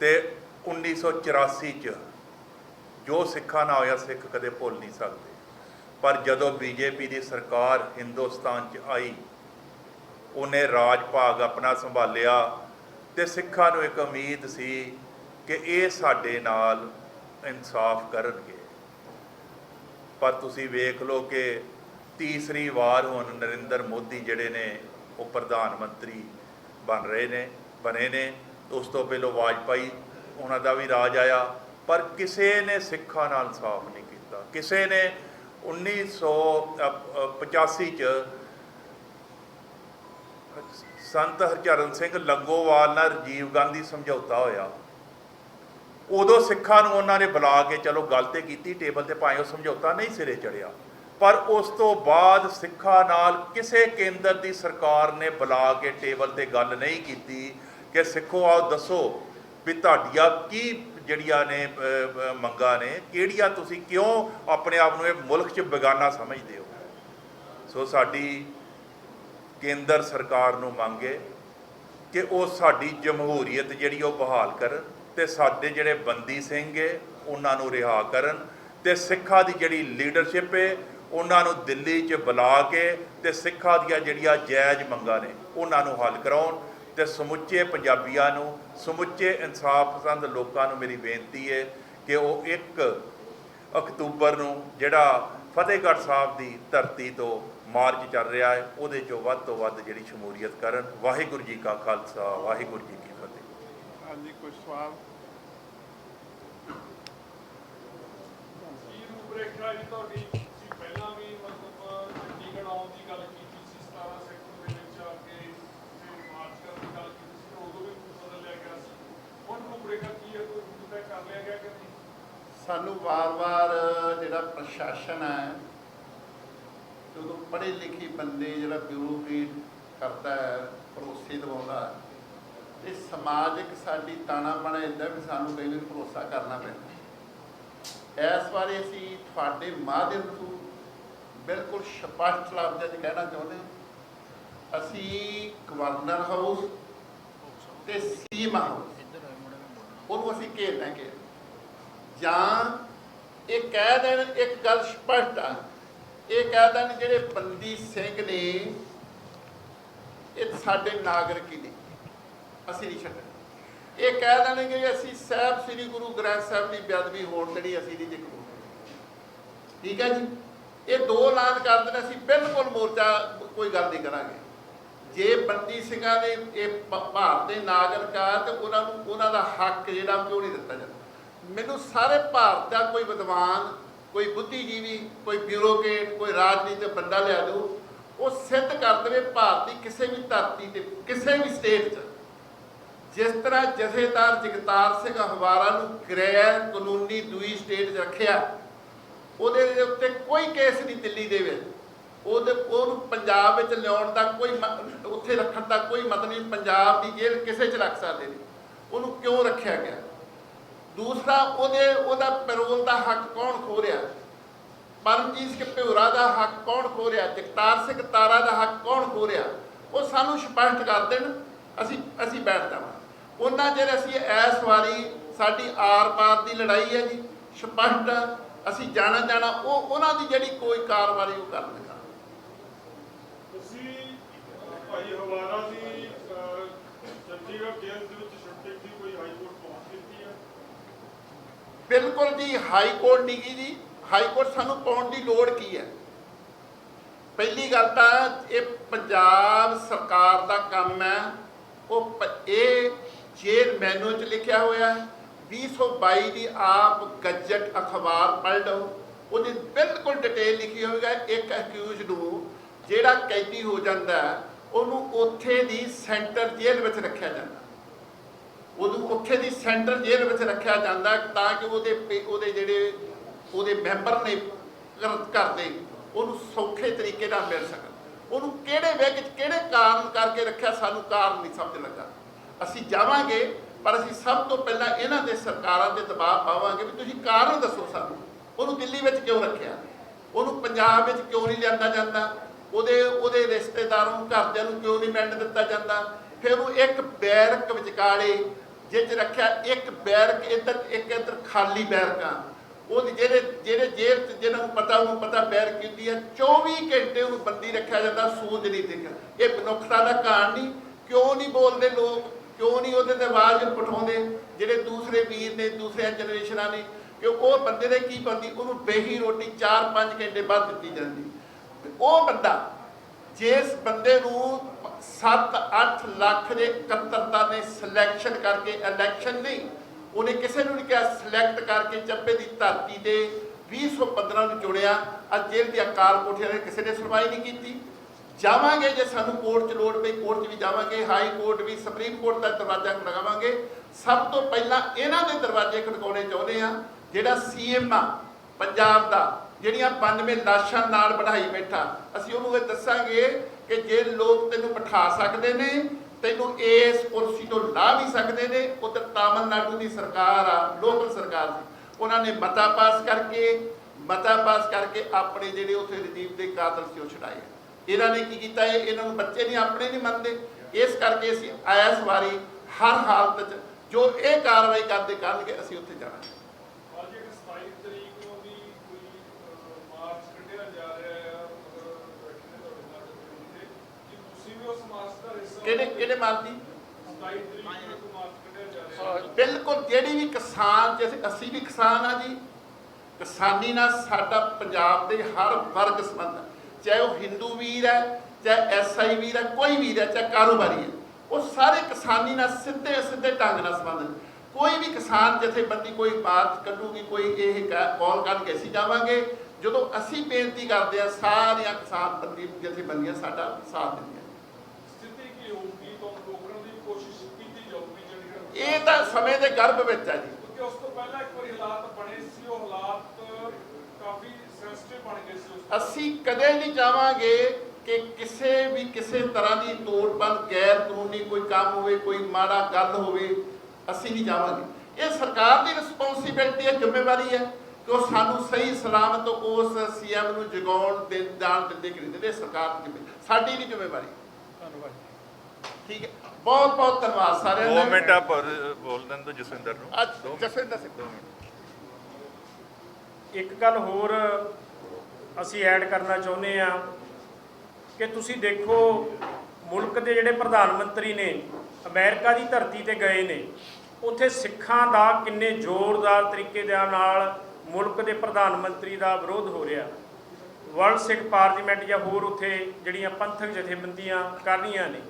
ਤੇ 1984 ਚ ਜੋ ਸਿੱਖਾਂ ਨਾਲ ਹੋਇਆ, ਸਿੱਖ ਕਦੇ ਭੁੱਲ ਨਹੀਂ ਸਕਦੇ। ਪਰ ਜਦੋਂ ਬੀਜੇਪੀ ਦੀ ਸਰਕਾਰ ਹਿੰਦੁਸਤਾਨ ਚ ਆਈ, ਉਹਨੇ ਰਾਜ ਭਾਗ ਆਪਣਾ ਸੰਭਾਲਿਆ ਤੇ ਸਿੱਖਾਂ ਨੂੰ ਇੱਕ ਉਮੀਦ ਸੀ ਕਿ ਇਹ ਸਾਡੇ ਨਾਲ ਇਨਸਾਫ ਕਰਨਗੇ। ਪਰ ਤੁਸੀਂ ਵੇਖ ਲਓ ਕਿ ਤੀਸਰੀ ਵਾਰ ਹੁਣ ਨਰਿੰਦਰ ਮੋਦੀ ਜਿਹੜੇ ਨੇ, ਉਹ ਪ੍ਰਧਾਨ ਮੰਤਰੀ ਬਣ ਰਹੇ ਨੇ, ਬਣੇ ਨੇ। ਉਸ ਤੋਂ ਪਹਿਲਾਂ ਵਾਜਪਾਈ, ਉਹਨਾਂ ਦਾ ਵੀ ਰਾਜ ਆਇਆ, ਪਰ ਕਿਸੇ ਨੇ ਸਿੱਖਾਂ ਨਾਲ ਇਨਸਾਫ ਨਹੀਂ ਕੀਤਾ। ਕਿਸੇ ਨੇ 1985 ਚ ਸੰਤ ਹਰਚਰਨ ਸਿੰਘ ਲੰਗੋਵਾਲ ਨਾਲ ਰਾਜੀਵ ਗਾਂਧੀ ਸਮਝੌਤਾ ਹੋਇਆ। ਉਦੋਂ ਸਿੱਖਾਂ ਨੂੰ ਉਹਨਾਂ ਨੇ ਬੁਲਾ ਕੇ ਚਲੋ ਗੱਲ ਤੇ ਕੀਤੀ, ਟੇਬਲ ਤੇ ਭਾਵੇਂ ਉਹ ਸਮਝੌਤਾ ਨਹੀਂ ਸਿਰੇ ਚੜਿਆ ਪਰ ਉਸ ਤੋਂ ਬਾਅਦ ਸਿੱਖਾਂ ਨਾਲ ਕਿਸੇ ਕੇਂਦਰ ਦੀ ਸਰਕਾਰ ਨੇ ਬੁਲਾ ਕੇ ਟੇਬਲ ਤੇ ਗੱਲ ਨਹੀਂ ਕੀਤੀ ਕਿ ਸਿੱਖੋ ਆਓ ਦੱਸੋ ਵੀ ਤੁਹਾਡੀਆਂ ਕੀ ਜਿਹੜੀਆਂ ਨੇ ਅ, ਮੰਗਾਂ ਨੇ ਕਿਹੜੀਆਂ ਤੁਸੀਂ ਕਿਉਂ ਆਪਣੇ ਆਪ ਨੂੰ ਇਹ ਮੁਲਕ 'ਚ ਬੇਗਾਨਾ ਸਮਝਦੇ ਹੋ? ਸੋ ਸਾਡੀ ਕੇਂਦਰ ਸਰਕਾਰ ਨੂੰ ਮੰਗੇ ਕਿ ਉਹ ਸਾਡੀ ਜਮਹੂਰੀਅਤ ਜਿਹੜੀ ਉਹ ਬਹਾਲ ਕਰਨ ਤੇ ਸਾਡੇ ਜਿਹੜੇ ਬੰਦੀ ਸਿੰਘ ਏ ਉਹਨਾਂ ਨੂੰ ਰਿਹਾ ਕਰਨ ਤੇ ਸਿੱਖਾਂ ਦੀ ਜਿਹੜੀ ਲੀਡਰਸ਼ਿਪ ਏ ਉਹਨਾਂ ਨੂੰ ਦਿੱਲੀ 'ਚ ਬੁਲਾ ਕੇ ਤੇ ਸਿੱਖਾਂ ਦੀਆਂ ਜਿਹੜੀਆਂ ਜਾਇਜ਼ ਮੰਗਾਂ ਨੇ ਉਹਨਾਂ ਨੂੰ ਹੱਲ ਕਰਾਉਣ ਤੇ ਸਮੁੱਚੇ ਪੰਜਾਬੀਆਂ ਨੂੰ ਸਮੁੱਚੇ ਇਨਸਾਫ ਪਸੰਦ ਲੋਕਾਂ ਨੂੰ ਮੇਰੀ ਬੇਨਤੀ ਹੈ ਕਿ ਉਹ 1 ਅਕਤੂਬਰ ਨੂੰ ਜਿਹੜਾ ਫਤਿਹਗੜ੍ਹ ਸਾਹਿਬ ਦੀ ਧਰਤੀ ਤੋਂ ਮਾਰਚ ਚੱਲ ਰਿਹਾ ਹੈ ਉਹਦੇ 'ਚੋਂ ਵੱਧ ਤੋਂ ਵੱਧ ਜਿਹੜੀ ਸ਼ਮੂਲੀਅਤ ਕਰਨ। ਵਾਹਿਗੁਰੂ ਜੀ ਕਾ ਖਾਲਸਾ ਵਾਹਿਗੁਰੂ ਜੀ ਕੀ ਫਤਿਹ। ਹਾਂਜੀ ਕੁਝ ਸਵਾਲ? ਕੀ ਰੂਪਰੇਖਾ ਜੀ ਤੁਹਾਡੀ? ਪਹਿਲਾਂ ਵੀ ਮਤਲਬ ਚੰਡੀਗੜ੍ਹ ਆਉਣ ਦੀ ਗੱਲ ਕੀਤੀ ਸੀ 17 ਸੈਕਟਰ ਦੇ ਵਿੱਚ ਆ ਕੇ ਤੇ ਮਾਰਚ ਕਰਨ ਦੀ ਗੱਲ ਕੀਤੀ ਸੀ ਤੇ ਉਦੋਂ ਵੀ ਬਦਲ ਲਿਆ ਗਿਆ ਸੀ ਹੁਣ ਰੂਪਰੇਖਾ ਕੀ ਹੈ ਕੋਈ ਰੂਪ ਤੈਅ ਕਰ ਲਿਆ ਗਿਆ ਕਿ ਨਹੀਂ ਸਾਨੂੰ ਵਾਰ-ਵਾਰ ਜਿਹੜਾ ਪ੍ਰਸ਼ਾਸਨ ਹੈ ਜਦੋਂ ਪੜ੍ਹੇ ਲਿਖੇ ਬੰਦੇ ਜਿਹੜਾ ਬਿਊਰੋਕਰੇਟ ਕਰਦਾ ਹੈ ਭਰੋਸੇ ਦਿਵਾਉਂਦਾ ਹੈ, ਤੇ ਸਮਾਜਿਕ ਸਾਡੀ ਤਾਣਾ ਬਣਾ ਇਦਾਂ ਵੀ ਸਾਨੂੰ ਕਈ ਵਾਰ ਭਰੋਸਾ ਕਰਨਾ ਪੈਂਦਾ ਇਸ ਬਾਰੇ ਅਸੀਂ ਤੁਹਾਡੇ ਮਾਧਿਅਮ ਤੋਂ ਬਿਲਕੁਲ ਸਪਸ਼ਟ ਲਫ਼ਜ਼ਾਂ 'ਚ ਕਹਿਣਾ ਚਾਹੁੰਦੇ ਹਾਂ। ਅਸੀਂ ਗਵਰਨਰ ਹਾਊਸ ਤੇ ਸੀਮਾ ਹਾਊਸ ਉਹਨੂੰ ਅਸੀਂ ਘੇਰ ਹੈ, ਘੇਰ ਜਾਂ ਇਹ ਕਹਿ ਦੇਣ ਇੱਕ ਗੱਲ ਸਪਸ਼ਟ ਆ। ਇਹ ਕਹਿ ਦੇਣ ਜਿਹੜੇ ਬੰਦੀ ਸਿੰਘ ਨੇ ਇਹ ਸਾਡੇ ਨਾਗਰਿਕ ਹੀ ਨੇ। ਅਸੀਂ ਨਹੀਂ ਛੱਡਣਾ। ਇਹ ਕਹਿ ਦੇਣਗੇ ਕਿ ਅਸੀਂ ਸਾਹਿਬ ਸ੍ਰੀ ਗੁਰੂ ਗ੍ਰੰਥ ਸਾਹਿਬ ਦੀ ਬੇਅਦਬੀ ਹੋਣ ਜਿਹੜੀ ਅਸੀਂ ਨਹੀਂ ਦੇਖੋ ਠੀਕ ਹੈ ਜੀ? ਇਹ ਦੋ ਐਲਾਨ ਕਰ ਦੇਣ, ਅਸੀਂ ਬਿਲਕੁਲ ਮੋਰਚਾ ਕੋਈ ਗੱਲ ਨਹੀਂ ਕਰਾਂਗੇ। ਜੇ ਬੰਦੀ ਸਿੰਘਾਂ ਦੇ ਇਹ ਭਾਰਤ ਦੇ ਨਾਗਰਿਕ ਆ ਤੇ ਉਹਨਾਂ ਨੂੰ, ਉਹਨਾਂ ਦਾ ਹੱਕ ਜਿਹੜਾ ਕਿਉਂ ਨਹੀਂ ਦਿੱਤਾ ਜਾਂਦਾ? ਮੈਨੂੰ ਸਾਰੇ ਭਾਰਤ ਦਾ ਕੋਈ ਵਿਦਵਾਨ, ਕੋਈ ਬੁੱਧੀਜੀਵੀ, ਕੋਈ ਬਿਊਰੋਕਰੇਟ ਕੋਈ ਰਾਜਨੀਤਿਕ ਬੰਦਾ ਲਿਆ ਦਿਓ ਉਹ ਸਿੱਧ ਕਰ ਦੇਵੇ ਭਾਰਤੀ ਕਿਸੇ ਵੀ ਧਰਤੀ ਤੇ, ਕਿਸੇ ਵੀ ਸਟੇਟ 'ਚ। ਜਿਸ ਤਰ੍ਹਾਂ ਜਥੇਦਾਰ ਜਗਤਾਰ ਸਿੰਘ ਹਵਾਰਾ ਨੂੰ ਗ੍ਰਹਿ ਕਾਨੂੰਨੀ ਦੂਈ ਸਟੇਟ 'ਚ ਰੱਖਿਆ, ਉਹਦੇ ਉੱਤੇ ਕੋਈ ਕੇਸ ਨਹੀਂ ਦਿੱਲੀ ਦੇ ਵਿੱਚ। ਉਹਦੇ ਉਹਨੂੰ ਪੰਜਾਬ ਵਿੱਚ ਲਿਆਉਣ ਦਾ ਕੋਈ ਮ- ਉੱਥੇ ਰੱਖਣ ਦਾ ਕੋਈ ਮਤਲਬ ਨਹੀਂ, ਪੰਜਾਬ ਦੀ ਜੇਲ੍ਹ ਕਿਸੇ 'ਚ ਰੱਖ ਸਕਦੇ ਨੇ ਉਹਨੂੰ ਕਿਉਂ ਰੱਖਿਆ ਗਿਆ? ਦੂਸਰਾ, ਉਹਦੇ, ਉਹਦਾ ਪੈਰੋਲ ਦਾ ਹੱਕ ਕੌਣ ਖੋ ਰਿਹਾ? ਪਰਮਜੀਤ ਸਿੰਘ ਭਿਉਰਾ ਦਾ ਹੱਕ ਕੌਣ ਖੋ ਰਿਹਾ? ਜਗਤਾਰ ਸਿੰਘ ਤਾਰਾ ਦਾ ਹੱਕ ਕੌਣ ਖੋ ਰਿਹਾ? ਉਹ ਸਾਨੂੰ ਸਪਸ਼ਟ ਕਰ ਦੇਣ, ਅਸੀਂ ਅਸੀਂ ਬੈਠ ਜਾਵਾਂ ਉਹਨਾਂ ਜਿਹੜੇ ਅਸੀਂ ਇਸ ਵਾਰੀ ਸਾਡੀ ਆਰ ਪਾਰ ਦੀ ਲੜਾਈ ਹੈ ਜੀ, ਸਪਸ਼ਟ ਅਸੀਂ ਜਾਣਾ ਜਾਣਾ ਉਹ, ਉਹਨਾਂ ਦੀ ਜਿਹੜੀ ਕੋਈ ਕਾਰਵਾਈ ਉਹ ਕਰਨਗਾ। ਤੁਸੀਂ ਭਾਈ ਹਵਾਰਾ ਦੀ ਚੰਡੀਗੜ੍ਹ ਜੇਲ੍ਹ ਦੇ ਵਿੱਚ ਛੁੱਟੀ ਦੀ ਕੋਈ ਹਾਈ ਕੋਰਟ ਪਹੁੰਚ ਕੀਤੀ ਹੈ? ਬਿਲਕੁਲ ਜੀ, ਹਾਈ ਕੋਰਟ ਨਹੀਂ ਗਈ ਜੀ। ਹਾਈ ਕੋਰਟ ਸਾਨੂੰ ਪਾਉਣ ਦੀ ਲੋੜ ਕੀ ਹੈ? ਪਹਿਲੀ ਗੱਲ ਤਾਂ ਇਹ ਪੰਜਾਬ ਸਰਕਾਰ ਦਾ ਕੰਮ ਹੈ। ਉਹ ਇਹ ਜੇਲ ਮੈਨੂ ਚ ਲਿਖਿਆ ਹੋਇਆ ਹੈ। 2022 ਦੀ ਆਪ ਗੱਜਟ ਅਖਬਾਰ ਪੜ੍ਹ ਲਓ। ਉਹਦੇ ਬਿਲਕੁਲ ਡਿਟੇਲ ਲਿਖੀ ਹੋਵੇਗਾ ਇੱਕ ਅਕਿਊਜ਼ ਨੂੰ ਜਿਹੜਾ ਕੈਦੀ ਹੋ ਜਾਂਦਾ ਉਹਨੂੰ ਉੱਥੇ ਦੀ ਸੈਂਟਰ ਜੇਲ੍ਹ ਵਿੱਚ ਰੱਖਿਆ ਜਾਂਦਾ। ਉਹਨੂੰ ਉੱਥੇ ਦੀ ਸੈਂਟਰ ਜੇਲ੍ਹ ਵਿੱਚ ਰੱਖਿਆ ਜਾਂਦਾ ਤਾਂ ਕਿ ਉਹਦੇ ਪੇ- ਉਹਦੇ ਜਿਹੜੇ, ਉਹਦੇ ਮੈਂਬਰ ਨੇ ਘਰ- ਦੇ, ਉਹਨੂੰ ਸੌਖੇ ਤਰੀਕੇ ਨਾਲ ਮਿਲ ਸਕਣ। ਉਹਨੂੰ ਕਿਹੜੇ ਵੇਗ ਚ ਕਿਹੜੇ ਕਾਰਨ ਕਰਕੇ ਰੱਖਿਆ ਸਾਨੂੰ ਕਾਰਨ ਨਹੀਂ ਸਮਝ ਲੱਗਾ। ਅਸੀਂ ਜਾਵਾਂਗੇ, ਪਰ ਅਸੀਂ ਸਭ ਤੋਂ ਪਹਿਲਾਂ ਇਹਨਾਂ ਦੇ ਸਰਕਾਰਾਂ ਤੇ ਦਬਾਅ ਪਾਵਾਂਗੇ ਵੀ ਤੁਸੀਂ ਕਾਰਨ ਦੱਸੋ ਸਾਨੂੰ। ਉਹਨੂੰ ਦਿੱਲੀ ਵਿੱਚ ਕਿਉਂ ਰੱਖਿਆ? ਉਹਨੂੰ ਪੰਜਾਬ ਵਿੱਚ ਕਿਉਂ ਨਹੀਂ ਲਿਆਂਦਾ ਜਾਂਦਾ? ਉਹਦੇ ਉਹਦੇ ਰਿਸ਼ਤੇਦਾਰਾਂ ਨੂੰ, ਘਰਦਿਆਂ ਨੂੰ ਕਿਉਂ ਨਹੀਂ ਮਿਲਣ ਦਿੱਤਾ ਜਾਂਦਾ? ਫਿਰ ਉਹ ਇੱਕ ਬੈਰਕ ਵਿਚਕਾਲੇ ਜਿਹ ਰੱਖਿਆ ਇੱਕ ਬੈਰਕ ਇੱਧਰ, ਇੱਕ ਇੱਧਰ ਖਾਲੀ ਬੈਰਕਾਂ ਉਹ ਜਿਹੜੇ ਜਿਹੜੇ ਜੇਲ੍ਹ 'ਚ ਜਿਹਨਾਂ ਨੂੰ ਪਤਾ, ਉਹਨੂੰ ਪਤਾ ਬੈਰਕ ਕੀ ਹੈ 24 ਘੰਟੇ ਉਹਨੂੰ ਬੰਦੀ ਰੱਖਿਆ ਜਾਂਦਾ, ਸੂਝ ਨਹੀਂ ਦਿੰਦਾ ਇਹ ਮਨੁੱਖਤਾ ਦਾ ਕਾਰਨ ਨਹੀਂ। ਕਿਉਂ ਨਹੀਂ ਬੋਲਦੇ ਲੋਕ? ਕਿਉਂ ਨਹੀਂ ਉਹਦੇ ਤੇ ਆਵਾਜ਼ ਉਠਾਉਂਦੇ? ਜਿਹੜੇ ਦੂਸਰੇ ਵੀਰ ਨੇ ਦੂਸਰੇ ਜਨਰੇਸ਼ਨਾਂ ਨੇ, ਕਿ ਉਹ ਬੰਦੇ ਦੇ ਕੀ ਬੰਦੀ ਉਹਨੂੰ ਬੇਹੀ ਰੋਟੀ 4-5 ਘੰਟੇ ਬਾਅਦ ਦਿੱਤੀ ਜਾਂਦੀ। ਉਹ ਬੰਦਾ ਜਿਸ ਬੰਦੇ ਨੂੰ 7-8 ਲੱਖ ਦੇ ਇਕੱਤਰਤਾ ਨੇ ਸਿਲੈਕਸ਼ਨ ਕਰਕੇ ਇਲੈਕਸ਼ਨ ਨਹੀਂ, ਉਹਨੇ ਕਿਸੇ ਨੂੰ ਨਹੀਂ ਕਿਹਾ ਸਿਲੈਕਟ ਕਰਕੇ ਚੱਬੇ ਦੀ ਧਰਤੀ ਤੇ 2015 ਨੂੰ ਚੁਣਿਆ, ਅੱਜ ਜੇਲ੍ਹ ਦੀ ਅਕਾਲ ਕੋਠੀਆਂ ਨੇ ਕਿਸੇ ਨੇ ਸੁਣਵਾਈ ਨਹੀਂ ਕੀਤੀ। ਜਾਵਾਂਗੇ ਜੇ ਸਾਨੂੰ ਕੋਰਟ 'ਚ ਲੋੜ ਪਈ ਕੋਰਟ 'ਚ ਵੀ ਜਾਵਾਂਗੇ ਹਾਈ ਕੋਰਟ ਵੀ ਸੁਪਰੀਮ ਕੋਰਟ ਦਾ ਦਰਵਾਜ਼ਾ ਖੜਕਾਵਾਂਗੇ। ਸਭ ਤੋਂ ਪਹਿਲਾਂ ਇਹਨਾਂ ਦੇ ਦਰਵਾਜ਼ੇ ਖੜਕਾਉਣੇ ਚਾਹੁੰਦੇ ਆ ਜਿਹੜਾ ਸੀਐਮ ਆ, ਪੰਜਾਬ ਦਾ ਜਿਹੜੀਆਂ 92 ਲਾਸ਼ਾਂ ਨਾਲ ਬਣਾਈ ਬੈਠਾ। ਅਸੀਂ ਉਹਨੂੰ ਇਹ ਦੱਸਾਂਗੇ ਕਿ ਜੇ ਲੋਕ ਤੈਨੂੰ ਬਿਠਾ ਸਕਦੇ ਨੇ, ਤੈਨੂੰ ਇਸ ਕੁਰਸੀ ਤੋਂ ਲਾ ਵੀ ਸਕਦੇ ਨੇ, ਉਧਰ ਤਾਮਿਲਨਾਡੂ ਦੀ ਸਰਕਾਰ ਆ, ਲੋਕਲ ਸਰਕਾਰ ਸੀ। ਉਹਨਾਂ ਨੇ ਮਤਾ ਪਾਸ ਕਰਕੇ, ਮਤਾ ਪਾਸ ਕਰਕੇ ਆਪਣੇ ਜਿਹੜੇ ਉੱਥੇ ਰਜੀਵ ਦੇ ਕਾਤਲ ਸੀ, ਉਹ ਛੁਡਾਏ। ਇਹਨਾਂ ਨੇ ਕੀ ਕੀਤਾ? ਇਹ ਇਹਨਾਂ ਨੂੰ ਬੱਚੇ ਨਹੀਂ, ਆਪਣੇ ਨਹੀਂ ਮੰਨਦੇ। ਇਸ ਕਰਕੇ ਅਸੀਂ ਇਸ ਵਾਰੀ ਹਰ ਹਾਲਤ 'ਚ ਜੋ ਇਹ ਕਾਰਵਾਈ ਕਰਦੇ ਕਰਨਗੇ, ਅਸੀਂ ਉੱਥੇ ਜਾਣਾ ਅੱਜ ਇੱਕ 27 ਤਰੀਕ ਨੂੰ ਵੀ ਕੋਈ ਅਹ, ਮਾਰਚ ਕੱਢਿਆ ਜਾ ਰਿਹਾ ਹੈ ਮਤਲਬ ਬੈਠੇ ਨੇ ਤੁਹਾਡੇ ਨਾਲ ਜ਼ਮੀਨ ਤੇ ਕਿ ਤੁਸੀਂ ਵੀ ਉਸ ਮਾਰਚ ਦਾ ਹਿੱਸਾ ਕਿਹੜੇ ਕਿਹੜੇ ਮਾਰਦੀ 27 ਬਿਲਕੁਲ ਜਿਹੜੀ ਵੀ ਕਿਸਾਨ ਜਿਵੇਂ ਅਸੀਂ ਵੀ ਕਿਸਾਨ ਆ ਜੀ, ਕਿਸਾਨੀ ਨਾਲ ਸਾਡਾ ਪੰਜਾਬ ਦੇ ਹਰ ਵਰਗ ਸੰਬੰਧ ਚਾਹੇ ਉਹ ਹਿੰਦੂ ਵੀਰ ਹੈ, ਚਾਹੇ ਐਸਆਈ ਵੀਰ ਹੈ, ਕੋਈ ਵੀਰ ਹੈ, ਚਾਹੇ ਕਾਰੋਬਾਰੀ ਹੈ, ਉਹ ਸਾਰੇ ਕਿਸਾਨੀ ਨਾਲ ਸਿੱਧੇ ਸਿੱਧੇ ਢੰਗ ਨਾਲ ਸੰਬੰਧ ਨੇ। ਕੋਈ ਵੀ ਕਿਸਾਨ ਜਥੇਬੰਦੀ ਕੋਈ ਬਾਤ ਕੱਢੂਗੀ, ਕੋਈ ਇਹ ਕਾਲ ਕਰਕੇ ਅਸੀਂ ਜਾਵਾਂਗੇ। ਜਦੋਂ ਅਸੀਂ ਬੇਨਤੀ ਕਰਦੇ ਆ ਸਾਰੀਆਂ ਕਿਸਾਨ ਜਥੇਬੰਦੀਆਂ ਸਾਡਾ ਸਾਥ ਦਿੰਦੀਆਂ ਸਥਿਤੀ ਕੀ ਹੋਊਗੀ ਤੁਹਾਨੂੰ ਰੋਕਣ ਦੀ ਕੋਸ਼ਿਸ਼ ਕੀਤੀ ਜਾਊਗੀ ਚੰਡੀਗੜ੍ਹ ਇਹ ਤਾਂ ਸਮੇਂ ਦੇ ਗਰਭ ਵਿੱਚ ਹੈ ਜੀ। ਕਿਉਂਕਿ ਉਸ ਤੋਂ ਪਹਿਲਾਂ ਇੱਕ ਵਾਰੀ ਹਾਲਾਤ ਬਣੇ ਸੀ ਉਹ ਹਾਲਾਤ ਕਾਫੀ ਸੈਂਸਿਟਿਵ ਬਣ ਗਏ ਸੀ ਉਸ ਅਸੀਂ ਕਦੇ ਨਹੀਂ ਚਾਹਾਂਗੇ ਕਿ ਕਿਸੇ ਵੀ ਕਿਸੇ ਤਰ੍ਹਾਂ ਦੀ ਤੋੜਪਨ ਗੈਰ ਕਾਨੂੰਨੀ ਕੋਈ ਕੰਮ ਹੋਵੇ ਕੋਈ ਮਾੜਾ ਗੱਲ ਹੋਵੇ ਅਸੀਂ ਨਹੀਂ ਚਾਹਾਂਗੇ। ਇਹ ਸਰਕਾਰ ਦੀ ਰਿਸਪੌਂਸਿਬਿਲਟੀ ਹੈ ਜ਼ਿੰਮੇਵਾਰੀ ਹੈ ਕਿ ਉਹ ਸਾਨੂੰ ਸਹੀ ਸਲਾਮਤ ਉਸ ਸੀਐਮ ਨੂੰ ਜਗਾਉਣ ਦੇ ਜਾਣ ਦਿੰਦੇ ਕਿ ਨਹੀਂ ਦਿੰਦੇ ਸਰਕਾਰ ਦੀ ਸਾਡੀ ਨਹੀਂ ਜ਼ਿੰਮੇਵਾਰੀ। ਠੀਕ ਹੈ। ਬਹੁਤ ਬਹੁਤ ਧੰਨਵਾਦ ਸਾਰਿਆਂ ਦਾ। ਦੋ ਮਿੰਟ ਆਪ ਬੋਲ ਦੇਣ ਤੋਂ ਜਸਵਿੰਦਰ ਨੂੰ। ਅੱਜ ਜਸਵਿੰਦਰ ਸਿੰਘ। ਦੋ ਮਿੰਟ। ਇੱਕ ਗੱਲ ਹੋਰ ਅਸੀਂ ਐਡ ਕਰਨਾ ਚਾਹੁੰਦੇ ਆ ਕਿ ਤੁਸੀਂ ਦੇਖੋ ਮੁਲਕ ਦੇ ਜਿਹੜੇ ਪ੍ਰਧਾਨ ਮੰਤਰੀ ਨੇ ਅਮਰੀਕਾ ਦੀ ਧਰਤੀ ਤੇ ਗਏ ਨੇ ਉੱਥੇ ਸਿੱਖਾਂ ਦਾ ਕਿੰਨੇ ਜ਼ੋਰਦਾਰ ਤਰੀਕੇ ਦੇ ਨਾਲ ਮੁਲਕ ਦੇ ਪ੍ਰਧਾਨ ਮੰਤਰੀ ਦਾ ਵਿਰੋਧ ਹੋ ਰਿਹਾ। ਵਰਲਡ ਸਿੱਖ ਪਾਰਲੀਮੈਂਟ ਜਾਂ ਹੋਰ ਉੱਥੇ ਜਿਹੜੀਆਂ ਪੰਥਕ ਜਥੇਬੰਦੀਆਂ ਕਰ ਰਹੀਆਂ ਨੇ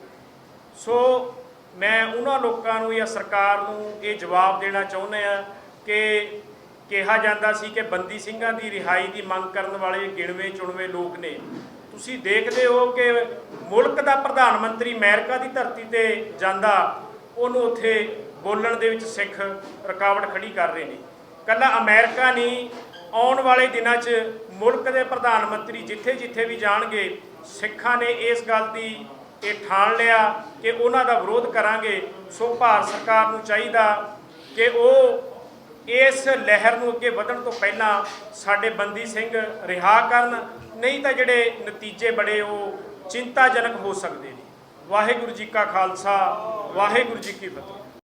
ਸੋ ਮੈਂ ਉਹਨਾਂ ਲੋਕਾਂ ਨੂੰ ਜਾਂ ਸਰਕਾਰ ਨੂੰ ਇਹ ਜਵਾਬ ਦੇਣਾ ਚਾਹੁੰਦਾ ਆ ਕਿ ਕਿਹਾ ਜਾਂਦਾ ਸੀ ਕਿ ਬੰਦੀ ਸਿੰਘਾਂ ਦੀ ਰਿਹਾਈ ਦੀ ਮੰਗ ਕਰਨ ਵਾਲੇ ਗਿਣਵੇਂ ਚੁਣਵੇਂ ਲੋਕ ਨੇ। ਤੁਸੀਂ ਦੇਖਦੇ ਹੋ ਕਿ ਮੁਲਕ ਦਾ ਪ੍ਰਧਾਨ ਮੰਤਰੀ ਅਮਰੀਕਾ ਦੀ ਧਰਤੀ ਤੇ ਜਾਂਦਾ, ਉਹਨੂੰ ਉੱਥੇ ਬੋਲਣ ਦੇ ਵਿੱਚ ਸਿੱਖ ਰੁਕਾਵਟ ਖੜੀ ਕਰ ਰਹੇ ਨੇ। ਕੱਲਾ ਅਮਰੀਕਾ ਨਹੀਂ, ਆਉਣ ਵਾਲੇ ਦਿਨਾਂ 'ਚ ਮੁਲਕ ਦੇ ਪ੍ਰਧਾਨ ਮੰਤਰੀ ਜਿੱਥੇ ਜਿੱਥੇ ਵੀ ਜਾਣਗੇ, ਸਿੱਖਾਂ ਨੇ ਇਸ ਗੱਲ ਦੀ ਇਹ ਠਾਣ ਲਿਆ ਕਿ ਉਹਨਾਂ ਦਾ ਵਿਰੋਧ ਕਰਾਂਗੇ। ਸੋ ਭਾਰਤ ਸਰਕਾਰ ਨੂੰ ਚਾਹੀਦਾ ਕਿ ਉਹ ਇਸ ਲਹਿਰ ਨੂੰ ਅੱਗੇ ਵਧਣ ਤੋਂ ਪਹਿਲਾਂ ਸਾਡੇ ਬੰਦੀ ਸਿੰਘ ਰਿਹਾ ਕਰਨ। ਨਹੀਂ ਤਾਂ ਜਿਹੜੇ ਨਤੀਜੇ ਬੜੇ ਉਹ ਚਿੰਤਾਜਨਕ ਹੋ ਸਕਦੇ ਨੇ। ਵਾਹਿਗੁਰੂ ਜੀ ਕਾ ਖਾਲਸਾ, ਵਾਹਿਗੁਰੂ ਜੀ ਕੀ ਫਤਿਹ।